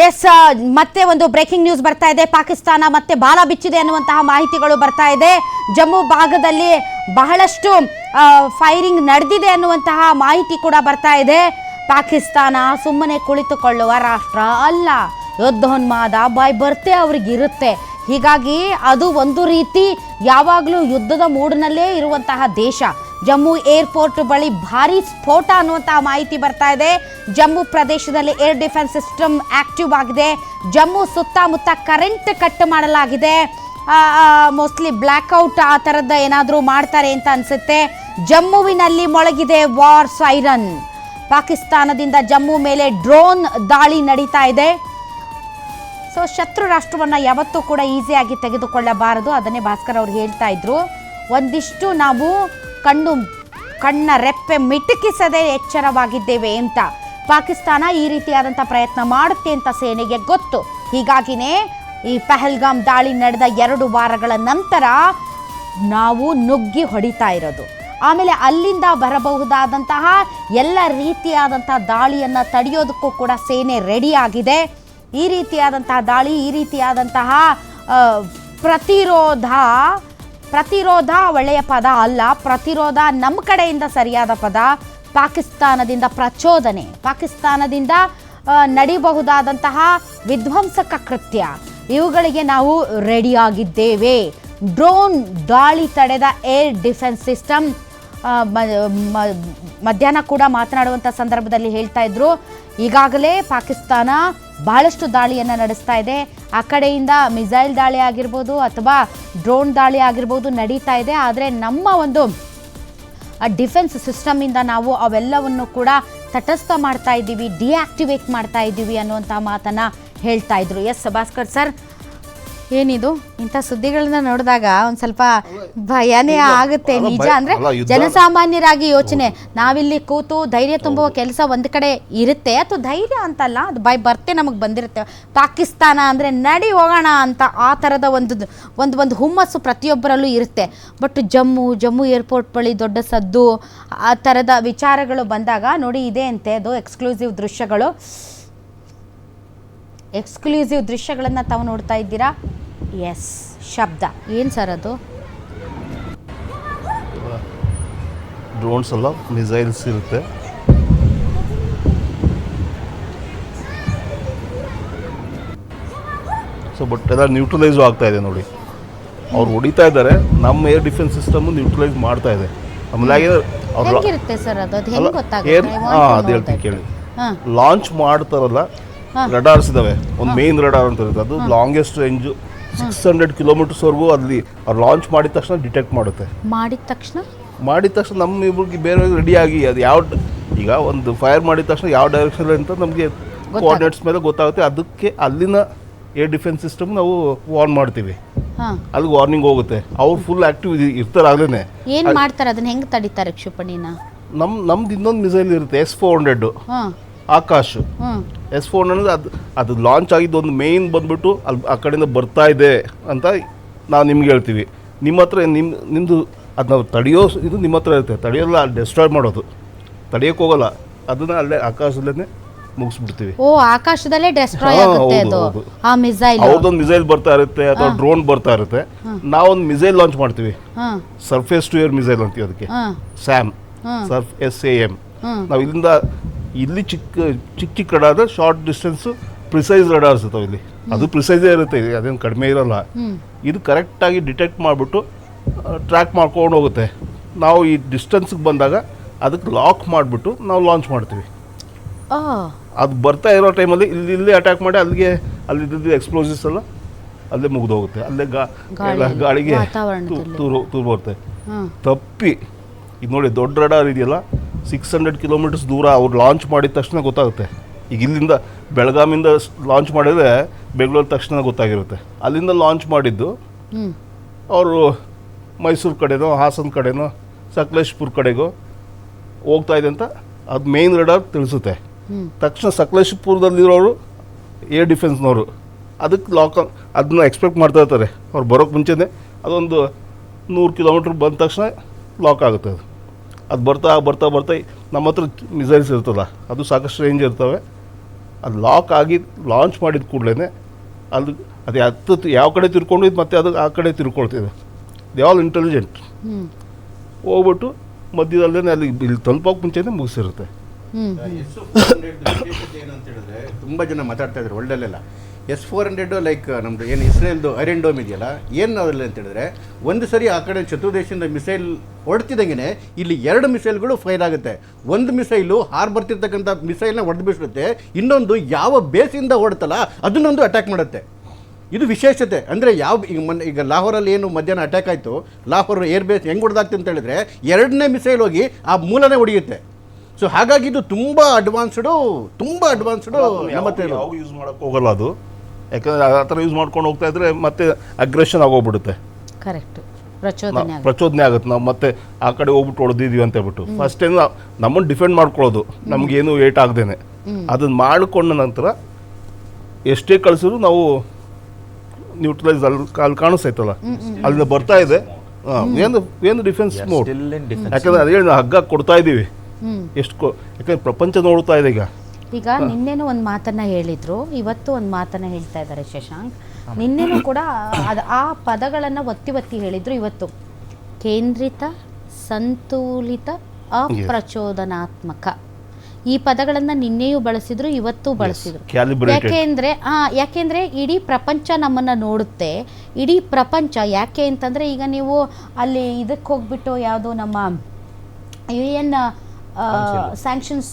S ಮತ್ತೆ ಒಂದು breaking news ಬರ್ತಾ ಇದೆ. ಪಾಕಿಸ್ತಾನ ಮತ್ತೆ ಬಾಲ ಬಿಚ್ಚಿದೆ ಅನ್ನುವಂತಹ ಮಾಹಿತಿಗಳು ಬರ್ತಾ ಇದೆ. ಜಮ್ಮು ಭಾಗದಲ್ಲಿ ಬಹಳಷ್ಟು ಫೈರಿಂಗ್ ನಡೆದಿದೆ ಅನ್ನುವಂತಹ ಮಾಹಿತಿ ಕೂಡ ಬರ್ತಾ ಇದೆ. ಪಾಕಿಸ್ತಾನ ಸುಮ್ಮನೆ ಕುಳಿತುಕೊಳ್ಳುವ ರಾಷ್ಟ್ರ ಅಲ್ಲ. ಯುದ್ಧೋನ್ಮಾದ ಬಾಯ್ ಬರ್ತೆ ಅವ್ರಿಗಿರುತ್ತೆ. ಹೀಗಾಗಿ ಅದು ಒಂದು ರೀತಿ ಯಾವಾಗಲೂ ಯುದ್ಧದ ಮೂಡ್ನಲ್ಲೇ ಇರುವಂತಹ ದೇಶ. ಜಮ್ಮು ಏರ್ಪೋರ್ಟ್ ಬಳಿ ಭಾರಿ ಸ್ಫೋಟ ಅನ್ನುವಂತಹ ಮಾಹಿತಿ ಬರ್ತಾ ಇದೆ. ಜಮ್ಮು ಪ್ರದೇಶದಲ್ಲಿ ಏರ್ ಡಿಫೆನ್ಸ್ ಸಿಸ್ಟಮ್ ಆಕ್ಟಿವ್ ಆಗಿದೆ. ಜಮ್ಮು ಸುತ್ತಮುತ್ತ ಕರೆಂಟ್ ಕಟ್ ಮಾಡಲಾಗಿದೆ. ಮೋಸ್ಟ್ಲಿ ಬ್ಲ್ಯಾಕ್ಔಟ್ ಆ ಥರದ್ದು ಏನಾದರೂ ಮಾಡ್ತಾರೆ ಅಂತ ಅನ್ಸುತ್ತೆ. ಜಮ್ಮುವಿನಲ್ಲಿ ಮೊಳಗಿದೆ ವಾರ್ ಸೈರನ್. ಪಾಕಿಸ್ತಾನದಿಂದ ಜಮ್ಮು ಮೇಲೆ ಡ್ರೋನ್ ದಾಳಿ ನಡೀತಾ ಇದೆ. ಸೊ, ಶತ್ರು ರಾಷ್ಟ್ರವನ್ನು ಯಾವತ್ತೂ ಕೂಡ ಈಸಿಯಾಗಿ ತೆಗೆದುಕೊಳ್ಳಬಾರದು. ಅದನ್ನೇ ಭಾಸ್ಕರ್ ಅವರು ಹೇಳ್ತಾ ಇದ್ರು. ಒಂದಿಷ್ಟು ನಾವು ಕಣ್ಣು, ಕಣ್ಣ ರೆಪ್ಪೆ ಮಿಟುಕಿಸದೆ ಎಚ್ಚರವಾಗಿದ್ದೇವೆ ಅಂತ. ಪಾಕಿಸ್ತಾನ ಈ ರೀತಿಯಾದಂಥ ಪ್ರಯತ್ನ ಮಾಡುತ್ತೆ ಅಂತ ಸೇನೆಗೆ ಗೊತ್ತು. ಹೀಗಾಗಿನೇ ಈ ಪಹಲ್ಗಾಮ್ ದಾಳಿ ನಡೆದ ಎರಡು ವಾರಗಳ ನಂತರ ನಾವು ನುಗ್ಗಿ ಹೊಡಿತಾ ಇರೋದು. ಆಮೇಲೆ ಅಲ್ಲಿಂದ ಬರಬಹುದಾದಂತಹ ಎಲ್ಲ ರೀತಿಯಾದಂಥ ದಾಳಿಯನ್ನು ತಡೆಯೋದಕ್ಕೂ ಕೂಡ ಸೇನೆ ರೆಡಿಯಾಗಿದೆ ಈ ರೀತಿಯಾದಂತಹ ದಾಳಿ, ಈ ರೀತಿಯಾದಂತಹ ಪ್ರತಿರೋಧ ಪ್ರತಿರೋಧ ಒಳ್ಳೆಯ ಪದ ಅಲ್ಲ, ಪ್ರತಿರೋಧ ನಮ್ಮ ಕಡೆಯಿಂದ ಸರಿಯಾದ ಪದ, ಪಾಕಿಸ್ತಾನದಿಂದ ಪ್ರಚೋದನೆ, ಪಾಕಿಸ್ತಾನದಿಂದ ನಡಿಬಹುದಾದಂತಹ ವಿಧ್ವಂಸಕ ಕೃತ್ಯ. ಇವುಗಳಿಗೆ ನಾವು ರೆಡಿಯಾಗಿದ್ದೇವೆ ಡ್ರೋನ್ ದಾಳಿ ತಡೆದ ಏರ್ ಡಿಫೆನ್ಸ್ ಸಿಸ್ಟಮ್ ಮಧ್ಯಾಹ್ನ ಕೂಡ ಮಾತನಾಡುವಂಥ ಸಂದರ್ಭದಲ್ಲಿ ಹೇಳ್ತಾ ಇದ್ರು. ಈಗಾಗಲೇ ಪಾಕಿಸ್ತಾನ ಬಹಳಷ್ಟು ದಾಳಿಯನ್ನು ನಡೆಸ್ತಾ ಇದೆ. ಆ ಕಡೆಯಿಂದ ಮಿಸೈಲ್ ದಾಳಿ ಆಗಿರ್ಬೋದು ಅಥವಾ ಡ್ರೋನ್ ದಾಳಿ ಆಗಿರ್ಬೋದು ನಡೀತಾ ಇದೆ. ಆದರೆ ನಮ್ಮ ಒಂದು ಡಿಫೆನ್ಸ್ ಸಿಸ್ಟಮಿಂದ ನಾವು ಅವೆಲ್ಲವನ್ನು ಕೂಡ ತಟಸ್ಥ ಮಾಡ್ತಾ ಇದ್ದೀವಿ ಡಿಆಕ್ಟಿವೇಟ್ ಮಾಡ್ತಾ ಇದ್ದೀವಿ ಅನ್ನುವಂಥ ಮಾತನ್ನು ಹೇಳ್ತಾ ಇದ್ರು. ಎಸ್ ಭಾಸ್ಕರ್ ಸರ್ ಏನಿದು? ಇಂಥ ಸುದ್ದಿಗಳನ್ನ ನೋಡಿದಾಗ ಒಂದು ಸ್ವಲ್ಪ ಭಯನೇ ಆಗುತ್ತೆ. ನಿಜ ಅಂದ್ರೆ ಜನಸಾಮಾನ್ಯರಾಗಿ ಯೋಚನೆ. ನಾವಿಲ್ಲಿ ಕೂತು ಧೈರ್ಯ ತುಂಬುವ ಕೆಲಸ ಒಂದ್ ಕಡೆ ಇರುತ್ತೆ. ಅಥವಾ ಧೈರ್ಯ ಅಂತಲ್ಲ ಅದು ಬೈ ಬರ್ತೆ ನಮಗೆ ಬಂದಿರುತ್ತೆ. ಪಾಕಿಸ್ತಾನ ಅಂದ್ರೆ ನಡಿ ಹೋಗೋಣ ಅಂತ ಆ ಥರದ ಒಂದು ಒಂದು ಒಂದು ಹುಮ್ಮಸ್ಸು ಪ್ರತಿಯೊಬ್ಬರಲ್ಲೂ ಇರುತ್ತೆ. ಬಟ್ ಜಮ್ಮು ಜಮ್ಮು ಏರ್ಪೋರ್ಟ್ ಬಳಿ ದೊಡ್ಡ ಸದ್ದು ಆ ಥರದ ವಿಚಾರಗಳು ಬಂದಾಗ ನೋಡಿ ಇದೆ ಅಂತೆ ಅದು ಎಕ್ಸ್ಕ್ಲೂಸಿವ್ ದೃಶ್ಯಗಳು. ಎಕ್ಸ್ಕ್ಲೂಸಿವ್ ದೃಶ್ಯಗಳನ್ನು ತಾವು ನೋಡ್ತಾ ಇದ್ದೀರಾ? ಎಸ್ ಶಬ್ದ. ಏನು ಸರ್ ಅದು? ಡ್ರೋನ್ಸ್ ಅಲ್ಲ ಮಿಸೈಲ್ಸ್ ಇರುತ್ತೆ. ಸೊ ಬಟ್ ಎಲ್ಲ ನ್ಯೂಟ್ರಲೈಸು ಆಗ್ತಾ ಇದೆ ನೋಡಿ. ಅವ್ರು ಹೊಡಿತಾ ಇದ್ದಾರೆ. ನಮ್ಮ ಏರ್ ಡಿಫೆನ್ಸ್ ಸಿಸ್ಟಮ್ ನ್ಯೂಟ್ರಲೈಸ್ ಮಾಡ್ತಾ ಇದೆ. ಆಮೇಲೆ ಅವ್ರು ಹಾ, ಅದ್ ಹೇಳ್ತೀನಿ ಕೇಳಿ. ಲಾಂಚ್ ಮಾಡ್ತಾರಲ್ಲ ರಡಾರ್ಸ್ ಇದಾವೆ. ಒಂದು ಮೇನ್ ರಡಾರ್ ಅಂತ ಇರುತ್ತೆ. ಅದು ಲಾಂಗೆಸ್ಟ್ ರೇಂಜ್ ಸಿಕ್ಸ್ ಹಂಡ್ರೆಡ್ ಕಿಲೋಮೀಟರ್ಸ್ವರೆಗೂ ಅಲ್ಲಿ ಅವ್ರು ಲಾಂಚ್ ಮಾಡಿದ ತಕ್ಷಣ ಡಿಟೆಕ್ಟ್ ಮಾಡುತ್ತೆ. ಮಾಡಿದ ತಕ್ಷಣ? ಮಾಡಿದ ತಕ್ಷಣ ನಮ್ಮ ಇಬ್ಬರಿಗೆ ಬೇರೆ ರೆಡಿ ಆಗಿ ಅದು ಯಾವ ಈಗ ಒಂದು ಫೈರ್ ಮಾಡಿದ ತಕ್ಷಣ ಯಾವ ಡೈರೆಕ್ಷನ್ ಅಂತ ನಮಗೆ ಕೋಆರ್ಡಿನೇಟ್ಸ್ ಮೇಲೆ ಗೊತ್ತಾಗುತ್ತೆ. ಅದಕ್ಕೆ ಅಲ್ಲಿನ ಏರ್ ಡಿಫೆನ್ಸ್ ಸಿಸ್ಟಮ್ ನಾವು ವಾರ್ನ್ ಮಾಡ್ತೀವಿ. ಅಲ್ಲಿಗೆ ಅಲ್ಲಿ ವಾರ್ನಿಂಗ್ ಹೋಗುತ್ತೆ. ಅವ್ರು ಫುಲ್ ಆಕ್ಟಿವ್ ಇರ್ತಾರೆ ಆಗಲೇ ಏನು ಮಾಡ್ತಾರೆ? ಅದನ್ನ ಹೆಂಗೆ ತಡೀತಾರೆ ಕ್ಷಿಪಣಿನ? ನಮ್ಮ ನಮ್ದು ಇನ್ನೊಂದು ಮಿಸೈಲ್ ಇರುತ್ತೆ S four hundred Akash. S four ಅನ್ನೋದು ಅದು ಅದು ಲಾಂಚ್ ಆಗಿದ್ದು ಒಂದು ಮೇಯ್ನ್ ಬಂದ್ಬಿಟ್ಟು ಅಲ್ಲಿ ಆ ಕಡೆಯಿಂದ ಬರ್ತಾ ಇದೆ ಅಂತ ನಾವು ನಿಮ್ಗೆ ಹೇಳ್ತೀವಿ. ನಿಮ್ಮ ಹತ್ರ ನಿಮ್ಮ ನಿಮ್ಮದು ಅದು ನಾವು ತಡೆಯೋ ಇದು ನಿಮ್ಮ ಹತ್ರ ಇರುತ್ತೆ. ತಡೆಯೋಲ್ಲ ಅಲ್ಲಿ ಡೆಸ್ಟ್ರಾಯ್ ಮಾಡೋದು. ತಡೆಯೋಕೆ ಹೋಗಲ್ಲ. ಅದನ್ನ ಅಲ್ಲೇ ಆಕಾಶದಲ್ಲೇ ಮುಗಿಸ್ಬಿಡ್ತೀವಿ. ಓ ಆಕಾಶದಲ್ಲೇ ಡೆಸ್ಟ್ರಾಯ್ ಆಗುತ್ತೆ ಅದು. ಆ ಮಿಸೈಲ್ ಅವ್ರದ್ದೊಂದು ಮಿಸೈಲ್ ಬರ್ತಾ ಇರುತ್ತೆ ಅಥವಾ ಡ್ರೋನ್ ಬರ್ತಾ ಇರುತ್ತೆ. ನಾವೊಂದು ಮಿಸೈಲ್ ಲಾಂಚ್ ಮಾಡ್ತೀವಿ. ಸರ್ಫೇಸ್ ಟು ಏರ್ ಮಿಸೈಲ್ ಅಂತೀವಿ ಅದಕ್ಕೆ. SAM surf S A M. ನಾವು ಇಲ್ಲಿಂದ ಇಲ್ಲಿ ಚಿಕ್ಕ ಚಿಕ್ಕ ಚಿಕ್ಕ radar short distance precise radars ಇರ್ತಾವೆ ಇಲ್ಲಿ. ಅದು ಪ್ರಿಸೈಸೇ ಇರುತ್ತೆ ಇದು ಅದೇನು ಕಡಿಮೆ ಇರೋಲ್ಲ. ಇದು ಕರೆಕ್ಟಾಗಿ ಡಿಟೆಕ್ಟ್ ಮಾಡಿಬಿಟ್ಟು ಟ್ರ್ಯಾಕ್ ಮಾಡ್ಕೊಂಡು ಹೋಗುತ್ತೆ. ನಾವು ಈ ಡಿಸ್ಟೆನ್ಸ್ಗೆ ಬಂದಾಗ ಅದಕ್ಕೆ ಲಾಕ್ ಮಾಡಿಬಿಟ್ಟು ನಾವು ಲಾಂಚ್ ಮಾಡ್ತೀವಿ. ಅದು ಬರ್ತಾ ಇರೋ ಟೈಮಲ್ಲಿ ಇಲ್ಲಿ ಇಲ್ಲಿ ಅಟ್ಯಾಕ್ ಮಾಡಿ ಅಲ್ಲಿಗೆ ಅಲ್ಲಿದ್ದು ಎಕ್ಸ್ಪ್ಲೋಸಿವ್ಸ್ ಎಲ್ಲ ಅಲ್ಲೇ ಮುಗಿದು ಹೋಗುತ್ತೆ ಅಲ್ಲೇ ಗಾ ಗಾಳಿಗೆ ತೂರು ತೂರು ಬರುತ್ತೆ. ತಪ್ಪಿ ಇದು ನೋಡಿ ದೊಡ್ಡ ರಡಾರ್ ಇದೆಯಲ್ಲ ಸಿಕ್ಸ್ ಹಂಡ್ರೆಡ್ ಕಿಲೋಮೀಟರ್ಸ್ ದೂರ ಅವ್ರು ಲಾಂಚ್ ಮಾಡಿದ ತಕ್ಷಣ ಗೊತ್ತಾಗುತ್ತೆ. ಈಗ ಇಲ್ಲಿಂದ ಬೆಳಗಾಮಿಂದ ಲಾಂಚ್ ಮಾಡಿದ್ರೆ ಬೆಂಗಳೂರು ತಕ್ಷಣ ಗೊತ್ತಾಗಿರುತ್ತೆ. ಅಲ್ಲಿಂದ ಲಾಂಚ್ ಮಾಡಿದ್ದು ಅವರು ಮೈಸೂರು ಕಡೆನೋ ಹಾಸನ ಕಡೆನೋ ಸಕಲೇಶ್ಪುರ ಕಡೆಗೋ ಹೋಗ್ತಾ ಇದೆ ಅಂತ ಅದು ಮೇನ್ ರೆಡಾರ್ ತಿಳಿಸುತ್ತೆ. ತಕ್ಷಣ ಸಕಲೇಶ್ಪುರದಲ್ಲಿರೋರು ಏರ್ ಡಿಫೆನ್ಸ್ನವರು ಅದಕ್ಕೆ ಲಾಕ್ ಅದನ್ನ ಎಕ್ಸ್ಪೆಕ್ಟ್ ಮಾಡ್ತಾ ಇರ್ತಾರೆ. ಅವ್ರು ಬರೋಕ್ಕೆ ಮುಂಚೆನೇ ಅದೊಂದು ನೂರು ಕಿಲೋಮೀಟ್ರ್ ಬಂದ ತಕ್ಷಣ ಲಾಕ್ ಆಗುತ್ತೆ ಅದು. ಅದು ಬರ್ತಾ ಬರ್ತಾ ಬರ್ತಾ ನಮ್ಮ ಹತ್ರ ಮಿಸೈಲ್ಸ್ ಇರ್ತದೆ. ಅದು ಸಾಕಷ್ಟು ರೇಂಜ್ ಇರ್ತವೆ. ಅದು ಲಾಕ್ ಆಗಿ ಲಾಂಚ್ ಮಾಡಿದ ಕೂಡಲೇ ಅದು ಅದು ಹತ್ತು ಯಾವ ಕಡೆ ತಿರ್ಕೊಂಡು ಇದು ಮತ್ತೆ ಅದು ಆ ಕಡೆ ತಿರ್ಕೊಳ್ತಿದೆ. ದೇ ಆಲ್ ಇಂಟೆಲಿಜೆಂಟ್ ಹೋಗ್ಬಿಟ್ಟು ಮಧ್ಯದಲ್ಲೇ ಅಲ್ಲಿ ಇಲ್ಲಿ ತಲುಪೋಕೆ ಮುಂಚೆನೇ ಮುಗಿಸಿರುತ್ತೆ. ತುಂಬ ಜನ ಮಾತಾಡ್ತಾ ಇದ್ದಾರೆ ವರ್ಲ್ಡಲ್ಲೆಲ್ಲ ಎಸ್ ಫೋರ್ ಹಂಡ್ರೆಡ್ ಲೈಕ್ ನಮ್ಮದು ಏನು ಇಸ್ರೇಲ್ದು ಐರನ್ ಡೋಮ್ ಇದೆಯಲ್ಲ ಏನು ಅದರಲ್ಲಿ ಅಂತ ಹೇಳಿದ್ರೆ ಒಂದು ಸರಿ ಆ ಕಡೆ ಚತುರ್ದೇಶದಿಂದ ದೇಶದಿಂದ ಮಿಸೈಲ್ ಹೊಡ್ತಿದ್ದಂಗೆ ಇಲ್ಲಿ ಎರಡು ಮಿಸೈಲ್ಗಳು ಫೈರ್ ಆಗುತ್ತೆ. ಒಂದು ಮಿಸೈಲು ಹಾರ್ ಬರ್ತಿರ್ತಕ್ಕಂಥ ಮಿಸೈಲ್ನ ಹೊಡೆದು ಬಿಸಿರುತ್ತೆ ಇನ್ನೊಂದು ಯಾವ ಬೇಸಿಂದ ಹೊಡ್ತಲ್ಲ ಅದನ್ನೊಂದು ಅಟ್ಯಾಕ್ ಮಾಡುತ್ತೆ. ಇದು ವಿಶೇಷತೆ. ಅಂದರೆ ಯಾವ ಈಗ ಮೊನ್ನೆ ಈಗ ಲಾಹೋರಲ್ಲಿ ಏನು ಮಧ್ಯಾಹ್ನ ಅಟ್ಯಾಕ್ ಆಯಿತು ಲಾಹೋರ್ ಏರ್ ಬೇಸ್ ಹೆಂಗೆ ಹೊಡೆದಾಗ್ತದೆ ಅಂತ ಹೇಳಿದ್ರೆ ಎರಡನೇ ಮಿಸೈಲ್ ಹೋಗಿ ಆ ಮೂಲನೇ ಹೊಡೆಯುತ್ತೆ ಸೊ ಹಾಗಾಗಿ ಇದು ತುಂಬ ಅಡ್ವಾನ್ಸ್ಡು ತುಂಬ ಅಡ್ವಾನ್ಸ್ಡು ನಮ್ಮ ಯೂಸ್ ಮಾಡೋಕ್ಕೆ ಹೋಗಲ್ಲ ಅದು. ಯಾಕಂದರೆ ಆ ಥರ ಯೂಸ್ ಮಾಡ್ಕೊಂಡು ಹೋಗ್ತಾ ಇದ್ರೆ ಮತ್ತೆ ಅಗ್ರೆಷನ್ ಆಗೋಗ್ಬಿಡುತ್ತೆ. ಕರೆಕ್ಟ್ ಪ್ರಚೋದನೆ ಆಗುತ್ತೆ. ಪ್ರಚೋದನೆ ಆಗುತ್ತೆ. ನಾವು ಮತ್ತೆ ಆ ಕಡೆ ಹೋಗ್ಬಿಟ್ಟು ಹೊಡೆದಿದ್ದೀವಿ ಅಂತ ಹೇಳ್ಬಿಟ್ಟು. ಫಸ್ಟ್ ಏನು ನಮ್ಮನ್ನು ಡಿಫೆಂಡ್ ಮಾಡ್ಕೊಳ್ಳೋದು. ನಮಗೇನು ಏಟ್ ಆಗದೇನೆ. ಅದನ್ನ ಮಾಡಿಕೊಂಡ ನಂತರ ಎಷ್ಟೇ ಕಳಿಸಿದ್ರು ನಾವು ನ್ಯೂಟ್ರಲೈಸ್ ಅಲ್ಲಿ ಅಲ್ಲಿ ಕಾಣಿಸ್ತೈತಲ್ಲ? ಅಲ್ಲಿಂದ ಬರ್ತಾ ಇದೆ. ಏನು ಏನು ಡಿಫೆನ್ಸ್ ಮೋಡ್. ಯಾಕಂದ್ರೆ ಅದೇ ನಾವು ಹಗ್ಗ ಕೊಡ್ತಾ ಇದ್ದೀವಿ ಎಷ್ಟು ಯಾಕಂದ್ರೆ ಪ್ರಪಂಚ ನೋಡ್ತಾ ಇದೆ ಈಗ. ಈಗ ನಿನ್ನೆನೂ ಒಂದು ಮಾತನ್ನ ಹೇಳಿದ್ರು. ಇವತ್ತು ಒಂದು ಮಾತನ್ನ ಹೇಳ್ತಾ ಇದ್ದಾರೆ ಶಶಾಂಕ್. ನಿನ್ನೆನೂ ಕೂಡ ಅದ್ ಆ ಪದಗಳನ್ನ ಒತ್ತಿ ಒತ್ತಿ ಹೇಳಿದ್ರು ಇವತ್ತು. ಕೇಂದ್ರಿತ ಸಂತುಲಿತ ಅಪ್ರಚೋದನಾತ್ಮಕ. ಈ ಪದಗಳನ್ನ ನಿನ್ನೆಯೂ ಬಳಸಿದ್ರು ಇವತ್ತು ಬಳಸಿದ್ರು. ಯಾಕೆಂದ್ರೆ ಆ ಯಾಕೆಂದ್ರೆ ಇಡೀ ಪ್ರಪಂಚ ನಮ್ಮನ್ನ ನೋಡುತ್ತೆ. ಇಡೀ ಪ್ರಪಂಚ ಯಾಕೆ ಅಂತಂದ್ರೆ ಈಗ ನೀವು ಅಲ್ಲಿ ಇದಕ್ಕೆ ಹೋಗ್ಬಿಟ್ಟು ಯಾವುದು ನಮ್ಮ ಯು ಎನ್ ಸ್ಯಾಂಕ್ಷನ್ಸ್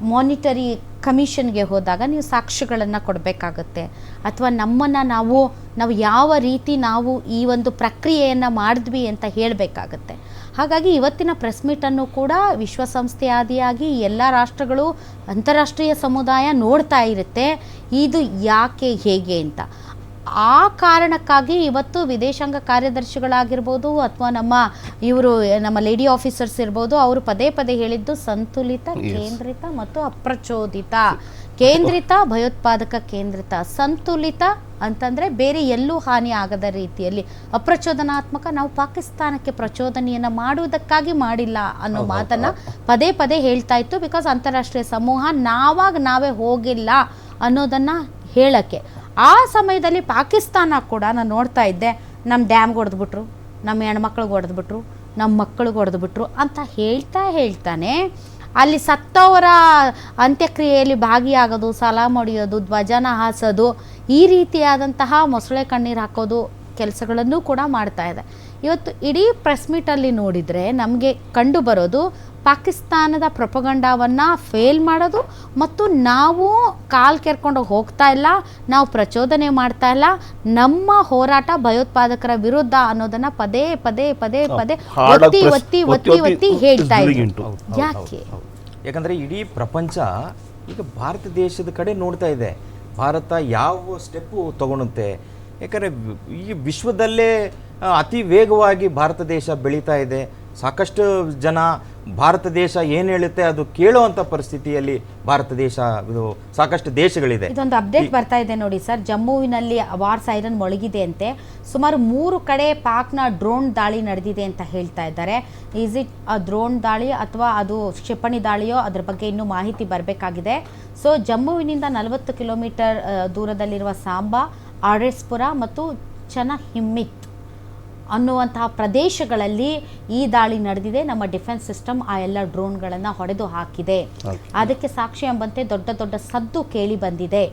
ಮಾನಿಟರಿ ಕಮಿಷನ್ಗೆ ಹೋದಾಗ ನೀವು ಸಾಕ್ಷ್ಯಗಳನ್ನು ಕೊಡಬೇಕಾಗತ್ತೆ. ಅಥವಾ ನಮ್ಮನ್ನು ನಾವು ನಾವು ಯಾವ ರೀತಿ ನಾವು ಈ ಒಂದು ಪ್ರಕ್ರಿಯೆಯನ್ನು ಮಾಡಿದ್ವಿ ಅಂತ ಹೇಳಬೇಕಾಗತ್ತೆ. ಹಾಗಾಗಿ ಇವತ್ತಿನ ಪ್ರೆಸ್ ಮೀಟನ್ನು ಕೂಡ ವಿಶ್ವಸಂಸ್ಥೆಯಾದಿಯಾಗಿ ಎಲ್ಲ ರಾಷ್ಟ್ರಗಳು ಅಂತಾರಾಷ್ಟ್ರೀಯ ಸಮುದಾಯ ನೋಡ್ತಾ ಇರುತ್ತೆ. ಇದು ಯಾಕೆ ಹೇಗೆ ಅಂತ. ಆ ಕಾರಣಕ್ಕಾಗಿ ಇವತ್ತು ವಿದೇಶಾಂಗ ಕಾರ್ಯದರ್ಶಿಗಳಾಗಿರ್ಬೋದು ಅಥವಾ ನಮ್ಮ ಇವರು ನಮ್ಮ ಲೇಡಿ ಆಫೀಸರ್ಸ್ ಇರ್ಬೋದು ಅವರು ಪದೇ ಪದೇ ಹೇಳಿದ್ದು ಸಂತುಲಿತ ಕೇಂದ್ರಿತ ಮತ್ತು ಅಪ್ರಚೋದಿತ. ಕೇಂದ್ರಿತ ಭಯೋತ್ಪಾದಕ ಕೇಂದ್ರಿತ. ಸಂತುಲಿತ ಅಂತಂದ್ರೆ ಬೇರೆ ಎಲ್ಲೂ ಹಾನಿ ಆಗದ ರೀತಿಯಲ್ಲಿ. ಅಪ್ರಚೋದನಾತ್ಮಕ ನಾವು ಪಾಕಿಸ್ತಾನಕ್ಕೆ ಪ್ರಚೋದನೆಯನ್ನು ಮಾಡುವುದಕ್ಕಾಗಿ ಮಾಡಿಲ್ಲ ಅನ್ನೋ ಮಾತನ್ನ ಪದೇ ಪದೇ ಹೇಳ್ತಾ ಇತ್ತು ಬಿಕಾಸ್ ಅಂತಾರಾಷ್ಟ್ರೀಯ ಸಮೂಹ ನಾವಾಗ ನಾವೇ ಹೋಗಿಲ್ಲ ಅನ್ನೋದನ್ನ ಹೇಳಕ್ಕೆ. ಆ ಸಮಯದಲ್ಲಿ ಪಾಕಿಸ್ತಾನ ಕೂಡ ನಾನು ನೋಡ್ತಾ ಇದ್ದೆ ನಮ್ಮ ಡ್ಯಾಮ್ಗೆ ಹೊಡೆದ್ಬಿಟ್ರು ನಮ್ಮ ಹೆಣ್ಮಕ್ಳಿಗೆ ಹೊಡೆದ್ಬಿಟ್ರು ನಮ್ಮ ಮಕ್ಕಳಿಗೆ ಹೊಡೆದ್ಬಿಟ್ರು ಅಂತ ಹೇಳ್ತಾ ಹೇಳ್ತಾನೆ. ಅಲ್ಲಿ ಸತ್ತವರ ಅಂತ್ಯಕ್ರಿಯೆಯಲ್ಲಿ ಭಾಗಿಯಾಗೋದು, ಸಾಲ ಹೊಡೆಯೋದು, ಧ್ವಜನ ಹಾಸೋದು, ಈ ರೀತಿಯಾದಂತಹ ಮೊಸಳೆ ಕಣ್ಣೀರು ಹಾಕೋದು ಕೆಲಸಗಳನ್ನು ಕೂಡ ಮಾಡ್ತಾ ಇದೆ. ಇವತ್ತು ಇಡೀ ಪ್ರೆಸ್ ಮೀಟಲ್ಲಿ ನೋಡಿದರೆ ನಮಗೆ ಕಂಡು ಬರೋದು ಪಾಕಿಸ್ತಾನದ ಪ್ರೊಪಗಂಡವನ್ನು ಫೇಲ್ ಮಾಡೋದು ಮತ್ತು ನಾವು ಕಾಲ್ ಕೆರ್ಕೊಂಡು ಹೋಗ್ತಾ ಇಲ್ಲ ನಾವು ಪ್ರಚೋದನೆ ಮಾಡ್ತಾ ಇಲ್ಲ ನಮ್ಮ ಹೋರಾಟ ಭಯೋತ್ಪಾದಕರ ವಿರುದ್ಧ ಅನ್ನೋದನ್ನ ಪದೇ ಪದೇ ಪದೇ ಪದೇ ಒತ್ತಿ ಒತ್ತಿ ಒತ್ತಿ ಒತ್ತಿ ಹೇಳ್ತಾ ಇದ್ದೀವಿ ಇದ್ರು. ಯಾಕೆ? ಯಾಕಂದರೆ ಇಡೀ ಪ್ರಪಂಚ ಈಗ ಭಾರತ ದೇಶದ ಕಡೆ ನೋಡ್ತಾ ಇದೆ. ಭಾರತ ಯಾವ ಸ್ಟೆಪ್ಪು ತಗೊಳುತ್ತೆ ಯಾಕಂದರೆ ಈ ವಿಶ್ವದಲ್ಲೇ ಅತಿ ವೇಗವಾಗಿ ಭಾರತ ದೇಶ ಬೆಳೀತಾ ಇದೆ. ಸಾಕಷ್ಟು ಜನ ಭಾರತ ದೇಶ ಏನು ಹೇಳುತ್ತೆ ಅದು ಕೇಳುವಂಥ ಪರಿಸ್ಥಿತಿಯಲ್ಲಿ ಭಾರತ ದೇಶ ಇದು ಸಾಕಷ್ಟು ದೇಶಗಳಿದೆ. ಇದೊಂದು ಅಪ್ಡೇಟ್ ಬರ್ತಾ ಇದೆ ನೋಡಿ ಸರ್. ಜಮ್ಮುವಿನಲ್ಲಿ ವಾರ್ ಸೈರನ್ ಮೊಳಗಿದೆ ಅಂತೆ. ಸುಮಾರು ಮೂರು ಕಡೆ ಪಾಕ್ನ ಡ್ರೋನ್ ದಾಳಿ ನಡೆದಿದೆ ಅಂತ ಹೇಳ್ತಾ ಇದ್ದಾರೆ. ಈಸ್ ಇಟ್ ಆ ಡ್ರೋನ್ ದಾಳಿ ಅಥವಾ ಅದು ಕ್ಷಿಪಣಿ ದಾಳಿಯೋ ಅದ್ರ ಬಗ್ಗೆ ಇನ್ನೂ ಮಾಹಿತಿ ಬರಬೇಕಾಗಿದೆ. ಸೊ ಜಮ್ಮುವಿನಿಂದ ನಲವತ್ತು ಕಿಲೋಮೀಟರ್ ದೂರದಲ್ಲಿರುವ ಸಾಂಬಾ ಆರ್ಎಸ್ಪುರ ಮತ್ತು ಚನಹಿಮ್ಮಿತ್ ಅನ್ನುವಂತಹ ಪ್ರದೇಶಗಳಲ್ಲಿ ಈ ದಾಳಿ ನಡೆದಿದೆ. ನಮ್ಮ ಡಿಫೆನ್ಸ್ ಸಿಸ್ಟಮ್ ಆ ಎಲ್ಲ ಡ್ರೋನ್ಗಳನ್ನು ಹೊಡೆದು ಹಾಕಿದೆ. ಅದಕ್ಕೆ ಸಾಕ್ಷಿ ಎಂಬಂತೆ ದೊಡ್ಡ ದೊಡ್ಡ ಸದ್ದು ಕೇಳಿ ಬಂದಿದೆ